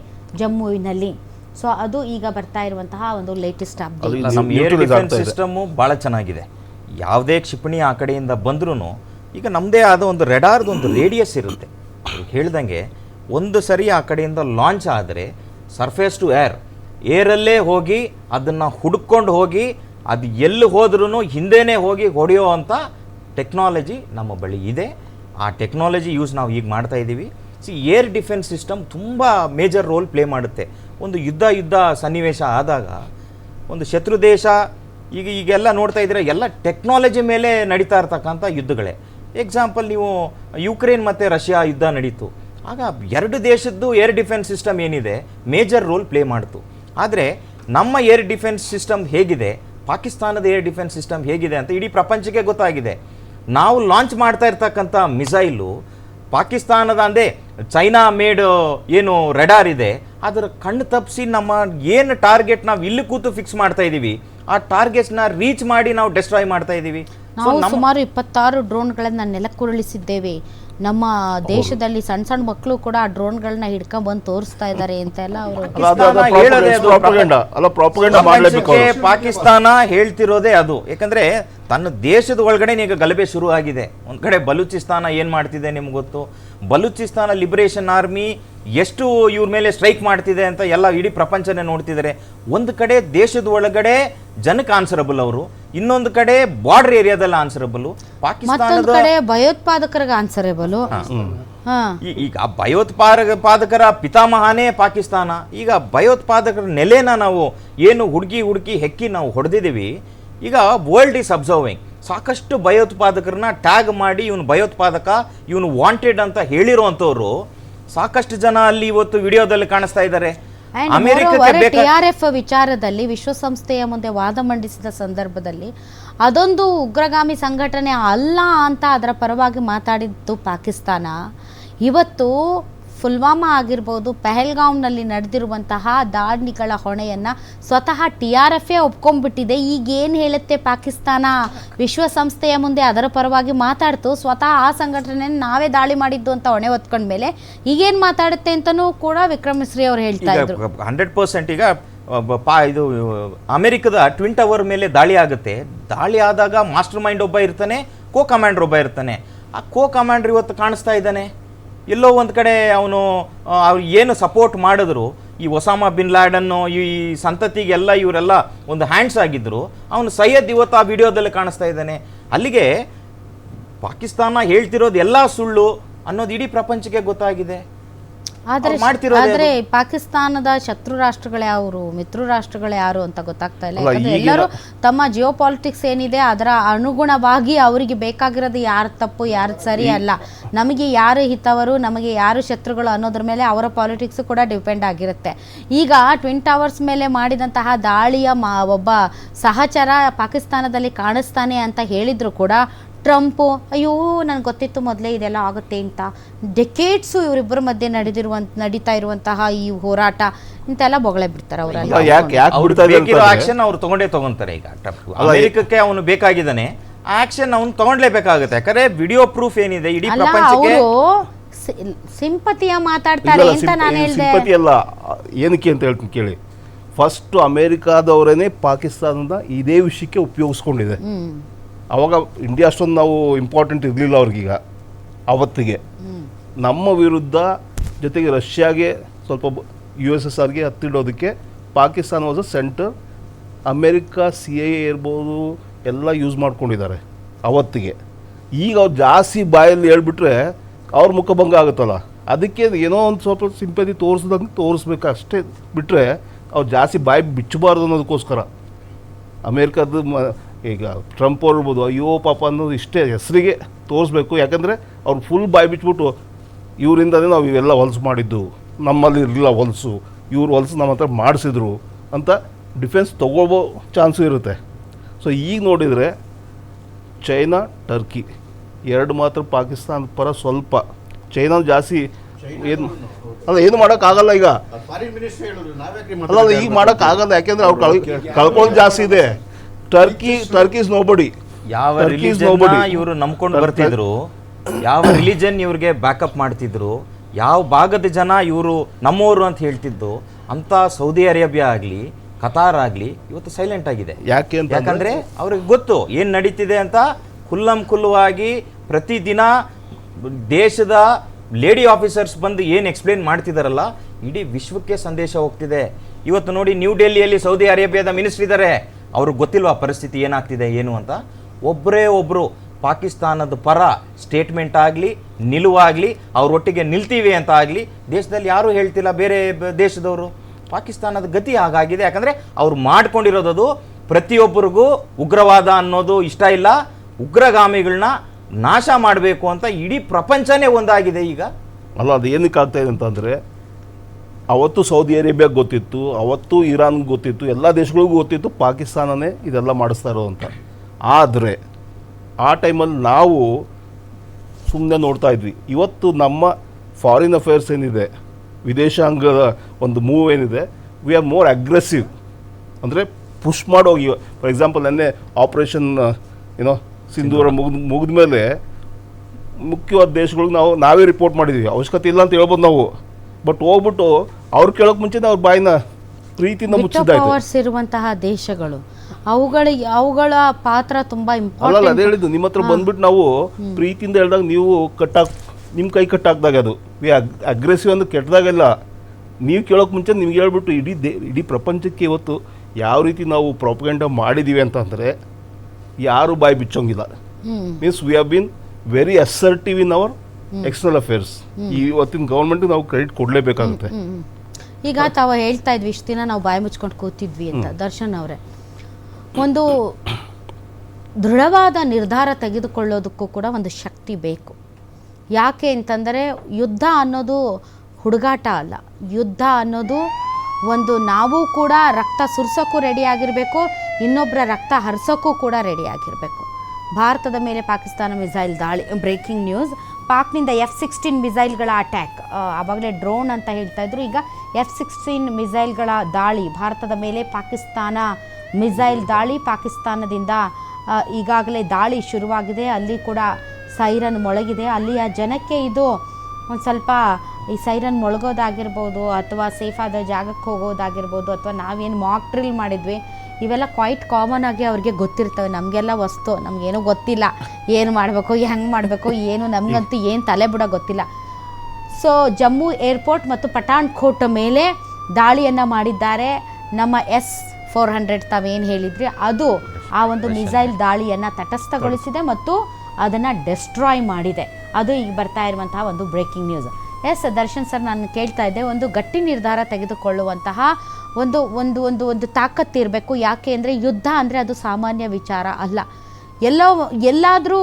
ಜಮ್ಮುವಿನಲ್ಲಿ. ಸೊ ಅದು ಈಗ ಬರ್ತಾ ಇರುವಂತಹ ಒಂದು ಲೇಟೆಸ್ಟ್ ಅಪ್ಡೇಟ್ ನಮ್ಮ ಏರ್ ಡಿಫೆನ್ಸ್ ಸಿಸ್ಟಮ್ ಬಹಳ ಭಾಳ ಚೆನ್ನಾಗಿದೆ. ಯಾವುದೇ ಕ್ಷಿಪಣಿ ಆ ಕಡೆಯಿಂದ ಬಂದ್ರೂ ಈಗ ನಮ್ಮದೇ ಆದ ಒಂದು ರೆಡಾರ್ದು ಒಂದು ರೇಡಿಯಸ್ ಇರುತ್ತೆ. ಹೇಳ್ದಂಗೆ ಒಂದು ಸರಿ ಆ ಕಡೆಯಿಂದ ಲಾಂಚ್ ಆದರೆ ಸರ್ಫೇಸ್ ಟು ಏರ್ ಏರಲ್ಲೇ ಹೋಗಿ ಅದನ್ನು ಹುಡ್ಕೊಂಡು ಹೋಗಿ ಅದು ಎಲ್ಲಿ ಹೋದ್ರೂ ಹಿಂದೆನೇ ಹೋಗಿ ಹೊಡೆಯೋ ಅಂತ ಟೆಕ್ನಾಲಜಿ ನಮ್ಮ ಬಳಿ ಇದೆ. ಆ ಟೆಕ್ನಾಲಜಿ ಯೂಸ್ ನಾವು ಈಗ ಮಾಡ್ತಾ ಇದ್ದೀವಿ. ಸಿ, ಏರ್ ಡಿಫೆನ್ಸ್ ಸಿಸ್ಟಮ್ ತುಂಬ ಮೇಜರ್ ರೋಲ್ ಪ್ಲೇ ಮಾಡುತ್ತೆ. ಒಂದು ಯುದ್ಧ ಯುದ್ಧ ಸನ್ನಿವೇಶ ಆದಾಗ, ಒಂದು ಶತ್ರು ದೇಶ, ಈಗ ಈಗೆಲ್ಲ ನೋಡ್ತಾ ಇದ್ರೆ ಎಲ್ಲ ಟೆಕ್ನಾಲಜಿ ಮೇಲೆ ನಡೀತಾ ಇರ್ತಕ್ಕಂಥ ಯುದ್ಧಗಳೇ. ಎಕ್ಸಾಂಪಲ್ ನೀವು ಯುಕ್ರೇನ್ ಮತ್ತು ರಷ್ಯಾ ಯುದ್ಧ ನಡೀತು. ಆಗ ಎರಡು ದೇಶದ್ದು ಏರ್ ಡಿಫೆನ್ಸ್ ಸಿಸ್ಟಮ್ ಏನಿದೆ, ಮೇಜರ್ ರೋಲ್ ಪ್ಲೇ ಮಾಡ್ತು. ಆದರೆ ನಮ್ಮ ಏರ್ ಡಿಫೆನ್ಸ್ ಸಿಸ್ಟಮ್ ಹೇಗಿದೆ ಪಾಕಿಸ್ತಾನದ ಏರ್ ಡಿಫೆನ್ಸ್ ಸಿಸ್ಟಮ್ ಹೇಗಿದೆ ಅಂತ ಇಡೀ ಪ್ರಪಂಚಕ್ಕೆ ಗೊತ್ತಾಗಿದೆ. ನಾವು ಲಾಂಚ್ ಮಾಡ್ತಾ ಇರ್ತಕ್ಕಂಥ ಮಿಸೈಲು ಪಾಕಿಸ್ತಾನದ ಅಂದೇ ಚೈನಾ ಮೇಡ್ ಏನು ರೆಡಾರ್ ಇದೆ. ಅದರ ಕಣ್ಣು ತಪ್ಪಿಸಿ ನಮ್ಮ ಏನು ಟಾರ್ಗೆಟ್ ನಾವು ಇಲ್ಲಿ ಕೂತು ಫಿಕ್ಸ್ ಮಾಡ್ತಾ ಇದ್ದೀವಿ ಆ ಟಾರ್ಗೆಟ್ಸ್ನ ರೀಚ್ ಮಾಡಿ ನಾವು ಡೆಸ್ಟ್ರಾಯ್ ಮಾಡ್ತಾ ಇದ್ದೀವಿ ನಾವು ಸುಮಾರು ಇಪ್ಪತ್ತಾರು ಡ್ರೋನ್ಗಳನ್ನು ನೆಲಕ್ಕುರುಳಿಸಿದ್ದೇವೆ. ನಮ್ಮ ದೇಶದಲ್ಲಿ ಸಣ್ಣ ಸಣ್ಣ ಮಕ್ಕಳು ಕೂಡ ಆ ಡ್ರೋನ್ಗಳನ್ನ ಹಿಡ್ಕೊಂಡ್ ಬಂದು ತೋರಿಸ್ತಾ ಇದ್ದಾರೆ ಅಂತ ಎಲ್ಲ ಅವರು. ಪಾಕಿಸ್ತಾನ ಹೇಳ್ತಿರೋದೇ ಅದು. ಯಾಕಂದ್ರೆ ತನ್ನ ದೇಶದ ಒಳಗಡೆ ಈಗ ಗಲಭೆ ಶುರು ಆಗಿದೆ ಒಂದ್ ಕಡೆ ಬಲೂಚಿಸ್ತಾನ ಏನ್ ಮಾಡ್ತಿದೆ ನಿಮ್ಗೆ ಗೊತ್ತು? ಬಲೂಚಿಸ್ತಾನ ಲಿಬರೇಷನ್ ಆರ್ಮಿ ಎಷ್ಟು ಇವ್ರ ಮೇಲೆ ಸ್ಟ್ರೈಕ್ ಮಾಡ್ತಿದೆ ಅಂತ ಎಲ್ಲ ಇಡೀ ಪ್ರಪಂಚನೇ ನೋಡ್ತಿದ್ದಾರೆ ಒಂದು ಕಡೆ ದೇಶದ ಒಳಗಡೆ ಜನಕ್ಕೆ ಆನ್ಸರಬಲ್ ಅವರು. ಇನ್ನೊಂದು ಕಡೆ ಬಾರ್ಡರ್ ಏರಿಯಾದಲ್ಲಿ ಆನ್ಸರಬಲ್ ಮತ್ತೊಂದು ಪಾಕಿಸ್ತಾನದ ಕಡೆ ಭಯೋತ್ಪಾದಕರಿಗೆ ಆನ್ಸರೇಬಲು ಹಾ. ಈ- ಈಗ ಆ ಪಾದಕರ ಪಿತಾಮಹನೇ ಪಾಕಿಸ್ತಾನ. ಈಗ ಭಯೋತ್ಪಾದಕರ ನೆಲೆನ ನಾವು ಏನು ಹುಡುಗಿ ಹುಡುಕಿ ಹೆಕ್ಕಿ ನಾವು ಹೊಡೆದಿದ್ದೀವಿ. ಈಗ ವರ್ಲ್ಡ್ ಈಸ್ ಅಬ್ಸರ್ವಿಂಗ್ ಸಾಕಷ್ಟು ಭಯೋತ್ಪಾದಕರನ್ನ ಟ್ಯಾಗ್ ಮಾಡಿ ಇವನು ಭಯೋತ್ಪಾದಕ ಇವನು ವಾಂಟೆಡ್ ಅಂತ ಹೇಳಿರುವಂಥವ್ರು ಸಾಕಷ್ಟು ಜನ ಅಲ್ಲಿ ಇವತ್ತು ವಿಡಿಯೋದಲ್ಲಿ ಕಾಣಿಸ್ತಾ ಇದ್ದಾರೆ. ಅಮೆರಿಕಕ್ಕೆ ಆರ್ ಟಿಆರ್ಎಫ್ ವಿಚಾರದಲ್ಲಿ ವಿಶ್ವಸಂಸ್ಥೆಯ ಮುಂದೆ ವಾದ ಮಂಡಿಸಿದ ಸಂದರ್ಭದಲ್ಲಿ ಅದೊಂದು ಉಗ್ರಗಾಮಿ ಸಂಘಟನೆ ಅಲ್ಲ ಅಂತ ಅದರ ಪರವಾಗಿ ಮಾತಾಡಿದ್ದು ಪಾಕಿಸ್ತಾನ. ಇವತ್ತು ಪುಲ್ವಾಮಾ ಆಗಿರ್ಬೋದು ಪೆಹಲ್ಗಾಂವ್ನಲ್ಲಿ ನಡೆದಿರುವಂತಹ ದಾಳಿಗಳ ಹೊಣೆಯನ್ನು ಸ್ವತಃ ಟಿ ಆರ್ ಎಫೇ ಒಪ್ಕೊಂಡ್ಬಿಟ್ಟಿದೆ. ಈಗ ಏನು ಹೇಳುತ್ತೆ ಪಾಕಿಸ್ತಾನ? ವಿಶ್ವಸಂಸ್ಥೆಯ ಮುಂದೆ ಅದರ ಪರವಾಗಿ ಮಾತಾಡ್ತು. ಸ್ವತಃ ಆ ಸಂಘಟನೆ ನಾವೇ ದಾಳಿ ಮಾಡಿದ್ದು ಅಂತ ಹೊಣೆ ಹೊತ್ಕೊಂಡ್ಮೇಲೆ ಈಗೇನು ಮಾತಾಡುತ್ತೆ ಅಂತಲೂ ಕೂಡ ವಿಕ್ರಮ್ ಮಿಸ್ರಿ ಅವರು ಹೇಳ್ತಾ ಇದ್ದರು ಇದ್ರು. ಹಂಡ್ರೆಡ್ ಪರ್ಸೆಂಟ್ ಈಗ ಪಾ ಇದು ಅಮೆರಿಕದ ಟ್ವಿನ್ ಟವರ್ ಮೇಲೆ ದಾಳಿ ಆಗುತ್ತೆ. ದಾಳಿ ಆದಾಗ ಮಾಸ್ಟರ್ ಮೈಂಡ್ ಒಬ್ಬ ಇರ್ತಾನೆ ಕೋ ಕಮಾಂಡರ್ ಒಬ್ಬ ಇರ್ತಾನೆ. ಆ ಕೋ ಕಮಾಂಡರ್ ಇವತ್ತು ಕಾಣಿಸ್ತಾ ಇದ್ದಾನೆ. ಎಲ್ಲೋ ಒಂದು ಕಡೆ ಅವನು ಅವ್ರು ಏನು ಸಪೋರ್ಟ್ ಮಾಡಿದ್ರು, ಈ ಒಸಾಮಾ ಬಿನ್ ಲಾಡನ್ನು, ಈ ಸಂತತಿಗೆಲ್ಲ ಇವರೆಲ್ಲ ಒಂದು ಹ್ಯಾಂಡ್ಸ್ ಆಗಿದ್ದರು ಅವನು ಸೈಯದ್ ಇವತ್ತು ಆ ವಿಡಿಯೋದಲ್ಲಿ ಕಾಣಿಸ್ತಾ ಇದ್ದಾನೆ. ಅಲ್ಲಿಗೆ ಪಾಕಿಸ್ತಾನ ಹೇಳ್ತಿರೋದು ಎಲ್ಲ ಸುಳ್ಳು ಅನ್ನೋದು ಇಡೀ ಪ್ರಪಂಚಕ್ಕೆ ಗೊತ್ತಾಗಿದೆ. ಆದ್ರೆ ಆದ್ರೆ ಪಾಕಿಸ್ತಾನದ ಶತ್ರು ರಾಷ್ಟ್ರಗಳು ಯಾವ್ರು ಮಿತ್ರ ರಾಷ್ಟ್ರಗಳು ಯಾರು ಅಂತ ಗೊತ್ತಾಗ್ತಾ ಇಲ್ಲ. ಯಾಕಂದ್ರೆ ಎಲ್ಲರೂ ತಮ್ಮ ಜಿಯೋ ಪಾಲಿಟಿಕ್ಸ್ ಏನಿದೆ ಅದರ ಅನುಗುಣವಾಗಿ ಅವರಿಗೆ ಬೇಕಾಗಿರೋದು ಯಾರು ತಪ್ಪು ಯಾರು ಸರಿ ಅಲ್ಲ. ನಮಗೆ ಯಾರು ಹಿತವರು ನಮಗೆ ಯಾರು ಶತ್ರುಗಳು ಅನ್ನೋದ್ರ ಮೇಲೆ ಅವರ ಪಾಲಿಟಿಕ್ಸ್ ಕೂಡ ಡಿಪೆಂಡ್ ಆಗಿರುತ್ತೆ. ಈಗ ಟ್ವಿನ್ ಟವರ್ಸ್ ಮೇಲೆ ಮಾಡಿದಂತಹ ದಾಳಿಯ ಮಾ ಒಬ್ಬ ಸಹಚರ ಪಾಕಿಸ್ತಾನದಲ್ಲಿ ಕಾಣಿಸ್ತಾನೆ ಅಂತ ಹೇಳಿದ್ರು ಕೂಡ ಟ್ರಂಪು ಅಯ್ಯೋ ನನಗೆ ಗೊತ್ತಿತ್ತು ಮೊದಲೇ ಇದೆಲ್ಲ ಆಗುತ್ತೆ ಅಂತ. ಡೆಕೇಟ್ಸು ಇವರಿಬ್ಬರ ಮಧ್ಯೆ ನಡೆದಿರುವಂತ ನಡೀತಾ ಇರುವಂತಹ ಈ ಹೋರಾಟ ಇಂತೆಲ್ಲ ಬೊಗಳೆ ಬಿಡ್ತಾರೆ ಅವರೆಲ್ಲ. ಅಲ್ಲ, ಯಾಕೆ ಯಾಕೆ ಅವ್ರು ಬಿಡ್ತಾ ಇದೆ ಬೇಕಿರೋ ಅಂತಂದ್ರೆ- ಆಕ್ಷನ್ ಅವ್ರು ತಗೊಂಡೇ ತಗೊಂತಾರೆ ಈಗ ಟ್ರಂಪ್ ಅಮೆರಿಕಕ್ಕೆ ಅವನು ಬೇಕಾಗಿದ್ದಾನೆ. ಆಕ್ಷನ್ ಅವನು ತಗೊಂಡ್ಲೇಬೇಕಾಗುತ್ತೆ. ಯಾಕಂದ್ರೆ ವಿಡಿಯೋ ಪ್ರೂಫ್ ಏನಿದೆ? ಇಡೀ ಅಲ್ಲ ಪ್ರಪಂಚಕ್ಕೆ ಅವರು ಸಿಂಪತಿಯ ಮಾತಾಡ್ತಾರೆ ಇಲ್ಲ, ಅಂತ ಸಿಂಪ- ನಾನು ಹೇಳಿದೆ ಹೇಳ್ದೆ. ಸಿಂಪತಿ ಅಲ್ಲ ಏನಕ್ಕೆ ಅಂತ ಹೇಳ್ತೀನಿ ಕೇಳಿ. ಫಸ್ಟ್ ಅಮೇರಿಕಾದವರೇನೆ ಪಾಕಿಸ್ತಾನದ ಇದೇ ವಿಷಯಕ್ಕೆ ಉಪಯೋಗಿಸ್ಕೊಂಡಿದೆ. ಹ್ಮ್. ಅವಾಗ ಇಂಡಿಯಾ ಅಷ್ಟೊಂದು ನಾವು ಇಂಪಾರ್ಟೆಂಟ್ ಇರಲಿಲ್ಲ ಅವ್ರಿಗೀಗ, ಅವತ್ತಿಗೆ. ನಮ್ಮ ವಿರುದ್ಧ ಜೊತೆಗೆ ರಷ್ಯಾಗೆ ಸ್ವಲ್ಪ ಯು ಎಸ್ ಎಸ್ ಆರ್ಗೆ ಹತ್ತಿಡೋದಕ್ಕೆ Pakistan was a center America C I ಇರ್ಬೋದು, ಎಲ್ಲ ಯೂಸ್ ಮಾಡ್ಕೊಂಡಿದ್ದಾರೆ ಅವತ್ತಿಗೆ. ಈಗ ಅವ್ರು ಜಾಸ್ತಿ ಬಾಯಲ್ಲಿ ಹೇಳ್ಬಿಟ್ರೆ ಅವ್ರ ಮುಖಭಂಗ ಆಗುತ್ತಲ್ಲ? ಅದಕ್ಕೆ ಏನೋ ಒಂದು ಸ್ವಲ್ಪ ಸಿಂಪತಿ ತೋರಿಸ್ದಂಗೆ ತೋರಿಸ್ಬೇಕು ಅಷ್ಟೇ ಬಿಟ್ಟರೆ ಅವ್ರು ಜಾಸ್ತಿ ಬಾಯಿ ಬಿಚ್ಚಬಾರ್ದು ಅನ್ನೋದಕ್ಕೋಸ್ಕರ. ಅಮೇರಿಕಾದ ಈಗ ಟ್ರಂಪ್ ಅವ್ರು ಇರ್ಬೋದು ಅಯ್ಯೋ ಪಾಪ ಅನ್ನೋದು ಇಷ್ಟೇ ಹೆಸರಿಗೆ ತೋರಿಸ್ಬೇಕು. ಯಾಕಂದರೆ ಅವ್ರು ಫುಲ್ ಬಾಯಿ ಬಿಟ್ಬಿಟ್ಟು ಇವರಿಂದಲೇ ನಾವು ಇವೆಲ್ಲ ಹೊಲಸು ಮಾಡಿದ್ದು ನಮ್ಮಲ್ಲಿ ಇರಲಿಲ್ಲ ಹೊಲಸು ಇವ್ರು ಹೊಲಸು ನಮ್ಮ ಹತ್ರ ಮಾಡಿಸಿದ್ರು ಅಂತ ಡಿಫೆನ್ಸ್ ತೊಗೊಳ್ಬೋ ಚಾನ್ಸು ಇರುತ್ತೆ. ಸೊ ಈಗ ನೋಡಿದರೆ ಚೈನಾ ಟರ್ಕಿ ಎರಡು ಮಾತ್ರ ಪಾಕಿಸ್ತಾನ ಪರ ಸ್ವಲ್ಪ. ಚೈನಾ ಜಾಸ್ತಿ ಏನು ಅಲ್ಲ ಏನು ಮಾಡೋಕ್ಕಾಗಲ್ಲ ಈಗ. ಅಲ್ಲ ಈಗ ಮಾಡೋಕ್ಕಾಗಲ್ಲ ಯಾಕೆಂದರೆ ಅವ್ರು ಕಳ್ ಕಳ್ಕೊಳ್ಳೋದು ಜಾಸ್ತಿ ಇದೆ. ಟರ್ಕಿ ಟರ್ಕೀಸ್ ನೋಬಡಿ ಯಾವ Turkey is ರಿಲಿಜನ್ nobody. ಇವರು ನಂಬ್ಕೊಂಡು ಬರ್ತಿದ್ರು? ಯಾವ ರಿಲಿಜನ್ ಇವ್ರಿಗೆ ಬ್ಯಾಕಪ್ ಮಾಡ್ತಿದ್ರು? ಯಾವ ಭಾಗದ ಜನ ಇವರು ನಮ್ಮವರು ಅಂತ ಹೇಳ್ತಿದ್ದು? ಅಂತ ಸೌದಿ ಅರೇಬಿಯಾ ಆಗಲಿ ಕತಾರ್ ಆಗಲಿ ಇವತ್ತು ಸೈಲೆಂಟ್ ಆಗಿದೆ. ಯಾಕೆ ಅಂತ ಯಾಕಂದ್ರೆ ಅವ್ರಿಗೆ ಗೊತ್ತು ಏನು ನಡೀತಿದೆ ಅಂತ ಕುಲ್ಲಂ ಕುಲ್ಲುವಾಗಿ ಪ್ರತಿದಿನ ದೇಶದ ಲೇಡಿ ಆಫೀಸರ್ಸ್ ಬಂದು ಏನು ಎಕ್ಸ್ಪ್ಲೇನ್ ಮಾಡ್ತಿದಾರಲ್ಲ ಇಡೀ ವಿಶ್ವಕ್ಕೆ ಸಂದೇಶ ಹೋಗ್ತಿದೆ. ಇವತ್ತು ನೋಡಿ ನ್ಯೂ ಡೆಲ್ಲಿಯಲ್ಲಿ ಸೌದಿ ಅರೇಬಿಯಾದ ಮಿನಿಸ್ಟರ್ ಇದ್ದಾರೆ ಅವ್ರಿಗೆ ಗೊತ್ತಿಲ್ವಾ ಪರಿಸ್ಥಿತಿ ಏನಾಗ್ತಿದೆ, ಏನು ಅಂತ? ಒಬ್ಬರೇ ಒಬ್ಬರು ಪಾಕಿಸ್ತಾನದ ಪರ ಸ್ಟೇಟ್ಮೆಂಟ್ ಆಗಲಿ, ನಿಲುವಾಗಲಿ, ಅವರೊಟ್ಟಿಗೆ ನಿಲ್ತೀವಿ ಅಂತ ಆಗಲಿ, ದೇಶದಲ್ಲಿ ಯಾರೂ ಹೇಳ್ತಿಲ್ಲ, ಬೇರೆ ದೇಶದವರು. ಪಾಕಿಸ್ತಾನದ ಗತಿ ಹಾಗಾಗಿದೆ. ಯಾಕಂದರೆ ಅವ್ರು ಮಾಡ್ಕೊಂಡಿರೋದದು ಪ್ರತಿಯೊಬ್ಬರಿಗೂ ಉಗ್ರವಾದ ಅನ್ನೋದು ಇಷ್ಟ ಇಲ್ಲ. ಉಗ್ರಗಾಮಿಗಳನ್ನ ನಾಶ ಮಾಡಬೇಕು ಅಂತ ಇಡೀ ಪ್ರಪಂಚನೇ ಒಂದಾಗಿದೆ ಈಗ. ಅಲ್ಲ, ಅದು ಏನಕ್ಕೆ ಆಗ್ತಾಯಿದೆ ಅಂತಂದರೆ ಅವತ್ತು ಸೌದಿ ಅರೇಬಿಯಾಗೆ ಗೊತ್ತಿತ್ತು, ಅವತ್ತು ಇರಾನ್ಗೆ ಗೊತ್ತಿತ್ತು, ಎಲ್ಲ ದೇಶಗಳಿಗೂ ಗೊತ್ತಿತ್ತು, ಪಾಕಿಸ್ತಾನನೇ ಇದೆಲ್ಲ ಮಾಡಿಸ್ತಾ ಇರೋದು ಅಂತ. ಆದರೆ ಆ ಟೈಮಲ್ಲಿ ನಾವು ಸುಮ್ಮನೆ ನೋಡ್ತಾ ಇದ್ವಿ. ಇವತ್ತು ನಮ್ಮ ಫಾರಿನ್ ಅಫೇರ್ಸ್ ಏನಿದೆ, ವಿದೇಶಾಂಗದ ಒಂದು ಮೂವ್ ಏನಿದೆ ವಿ ಆರ್ ಮೋರ್ ಅಗ್ರೆಸಿವ್ ಅಂದರೆ ಪುಷ್ ಮಾಡೋಗಿ ಫಾರ್ ಎಕ್ಸಾಂಪಲ್ ನೆನ್ನೆ ಆಪ್ರೇಷನ್ ಏನೋ ಸಿಂಧೂರ ಮುಗಿದ ಮುಗಿದ ಮೇಲೆ ಮುಖ್ಯವಾದ ದೇಶಗಳಿಗೆ ನಾವು, ನಾವೇ ರಿಪೋರ್ಟ್ ಮಾಡಿದ್ವಿ. ಅವಶ್ಯಕತೆ ಇಲ್ಲ ಅಂತ ಹೇಳ್ಬೋದು ನಾವು. ಬಟ್ ಹೋಗ್ಬಿಟ್ಟು ಅವ್ರು ಕೇಳೋಕೆ ಮುಂಚೆ ಅವ್ರ ಬಾಯಿನ ಪ್ರೀತಿಯಿಂದ ಮುಚ್ಚಿದ್ದಾಯ್ತು. ಪವರ್ಸ್ ಇರುವಂತಹ ದೇಶಗಳು ಅವುಗಳಿಗೆ ಅವುಗಳ ಪಾತ್ರ ತುಂಬಾ ಅಲ್ಲಲ್ಲ ಇಂಪಾರ್ಟೆಂಟ್ ಅದೇ ಹೇಳಿದ್ದು ನಿಮ್ಮ ಹತ್ರ ಬಂದ್ಬಿಟ್ಟು ನಾವು ಪ್ರೀತಿಯಿಂದ ಹೇಳಿದಾಗ ನೀವು ಕಟ್ಟಾಕ್ ನಿಮ್ಮ ಕೈ ಕಟ್ಟಾಕ್ದಾಗ ಅದು. ವಿ ಅಗ್ರೆಸಿವ್ ಅಂದ್ರೆ ಕೆಟ್ಟದಾಗೆಲ್ಲ ನೀವು ಕೇಳೋಕೆ ಮುಂಚೆ ನಿಮ್ಗೆ ಹೇಳ್ಬಿಟ್ಟು ಇಡೀ ದೇ ಇಡೀ ಪ್ರಪಂಚಕ್ಕೆ ಇವತ್ತು ಯಾವ ರೀತಿ ನಾವು ಪ್ರೊಪಗಂಡ ಮಾಡಿದ್ದೀವಿ ಅಂತ ಅಂದರೆ ಯಾರು ಬಾಯಿ ಬಿಚ್ಚೋಂಗಿಲ್ಲ. ಹ್ಮ್. Means we have been very assertive in our external affairs ಈ ಇವತ್ತಿನ ಗೌರ್ಮೆಂಟ್ ನಾವು ಕ್ರೆಡಿಟ್ ಕೊಡಲೇಬೇಕಾಗುತ್ತೆ. ಈಗ ತಾವು ಹೇಳ್ತಾ ಇದ್ವಿ ಇಷ್ಟು ದಿನ ನಾವು ಬಾಯಿ ಮುಚ್ಕೊಂಡು ಕೂತಿದ್ವಿ ಅಂತ ದರ್ಶನ್ ಅವರೇ. ಒಂದು ದೃಢವಾದ ನಿರ್ಧಾರ ತೆಗೆದುಕೊಳ್ಳೋದಕ್ಕೂ ಕೂಡ ಒಂದು ಶಕ್ತಿ ಬೇಕು. ಯಾಕೆ ಅಂತಂದರೆ ಯುದ್ಧ ಅನ್ನೋದು ಹುಡುಗಾಟ ಅಲ್ಲ. ಯುದ್ಧ ಅನ್ನೋದು ಒಂದು ನಾವು ಕೂಡ ರಕ್ತ ಸುರಿಸೋಕ್ಕೂ ರೆಡಿ ಆಗಿರಬೇಕು ಇನ್ನೊಬ್ಬರ ರಕ್ತ ಹರಿಸೋಕ್ಕೂ ಕೂಡ ರೆಡಿ ಆಗಿರಬೇಕು. ಭಾರತದ ಮೇಲೆ ಪಾಕಿಸ್ತಾನ ಮಿಸೈಲ್ ದಾಳಿ ಬ್ರೇಕಿಂಗ್ ನ್ಯೂಸ್ ಪಾಕ್ನಿಂದ ಎಫ್ ಸಿಕ್ಸ್ಟೀನ್ ಮಿಸೈಲ್ಗಳ ಅಟ್ಯಾಕ್. ಆವಾಗಲೇ ಡ್ರೋನ್ ಅಂತ ಹೇಳ್ತಾ ಇದ್ರು. ಈಗ ಎಫ್ ಸಿಕ್ಸ್ಟೀನ್ ಮಿಸೈಲ್ಗಳ ದಾಳಿ, ಭಾರತದ ಮೇಲೆ ಪಾಕಿಸ್ತಾನ ಮಿಸೈಲ್ ದಾಳಿ, ಪಾಕಿಸ್ತಾನದಿಂದ ಈಗಾಗಲೇ ದಾಳಿ ಶುರುವಾಗಿದೆ. ಅಲ್ಲಿ ಕೂಡ ಸೈರನ್ ಮೊಳಗಿದೆ. ಅಲ್ಲಿಯ ಜನಕ್ಕೆ ಇದು ಒಂದು ಸ್ವಲ್ಪ ಈ ಸೈರನ್ ಮೊಳಗೋದಾಗಿರ್ಬೋದು ಅಥವಾ ಸೇಫ್ ಆದ ಜಾಗಕ್ಕೆ ಹೋಗೋದಾಗಿರ್ಬೋದು ಅಥವಾ ನಾವೇನು ಮಾಕ್ ಡ್ರಿಲ್ ಮಾಡಿದ್ವಿ ಇವೆಲ್ಲ ಕ್ವೈಟ್ ಕಾಮನ್ ಆಗಿ ಅವ್ರಿಗೆ ಗೊತ್ತಿರ್ತವೆ. ನಮಗೆಲ್ಲ ವಸ್ತು ನಮಗೇನು ಗೊತ್ತಿಲ್ಲ. ಏನು ಮಾಡಬೇಕು ಹೆಂಗೆ ಮಾಡಬೇಕು ಏನು ನಮಗಂತೂ ಏನು ತಲೆ ಬಿಡೋ ಗೊತ್ತಿಲ್ಲ. ಸೊ ಜಮ್ಮು ಏರ್ಪೋರ್ಟ್ ಮತ್ತು ಪಠಾಣ್ಕೋಟ್ ಮೇಲೆ ದಾಳಿಯನ್ನು ಮಾಡಿದ್ದಾರೆ. ನಮ್ಮ ಎಸ್ ಫೋರ್ ಹಂಡ್ರೆಡ್ ತಾವೇನು ಹೇಳಿದ್ರಿ ಅದು ಆ ಒಂದು ಮಿಸೈಲ್ ದಾಳಿಯನ್ನು ತಟಸ್ಥಗೊಳಿಸಿದೆ ಮತ್ತು ಅದನ್ನು ಡೆಸ್ಟ್ರಾಯ್ ಮಾಡಿದೆ. ಅದು ಈಗ ಬರ್ತಾ ಇರುವಂತಹ ಒಂದು breaking news yes Darshan sir ನಾನು ಕೇಳ್ತಾ ಇದ್ದೆ ಒಂದು ಗಟ್ಟಿ ನಿರ್ಧಾರ ತೆಗೆದುಕೊಳ್ಳುವಂತಹ ಒಂದು ಒಂದು ಒಂದು ಒಂದು ತಾಕತ್ತು ಇರಬೇಕು. ಯಾಕೆ ಅಂದರೆ ಯುದ್ಧ ಅಂದರೆ ಅದು ಸಾಮಾನ್ಯ ವಿಚಾರ ಅಲ್ಲ. ಎಲ್ಲ, ಎಲ್ಲಾದರೂ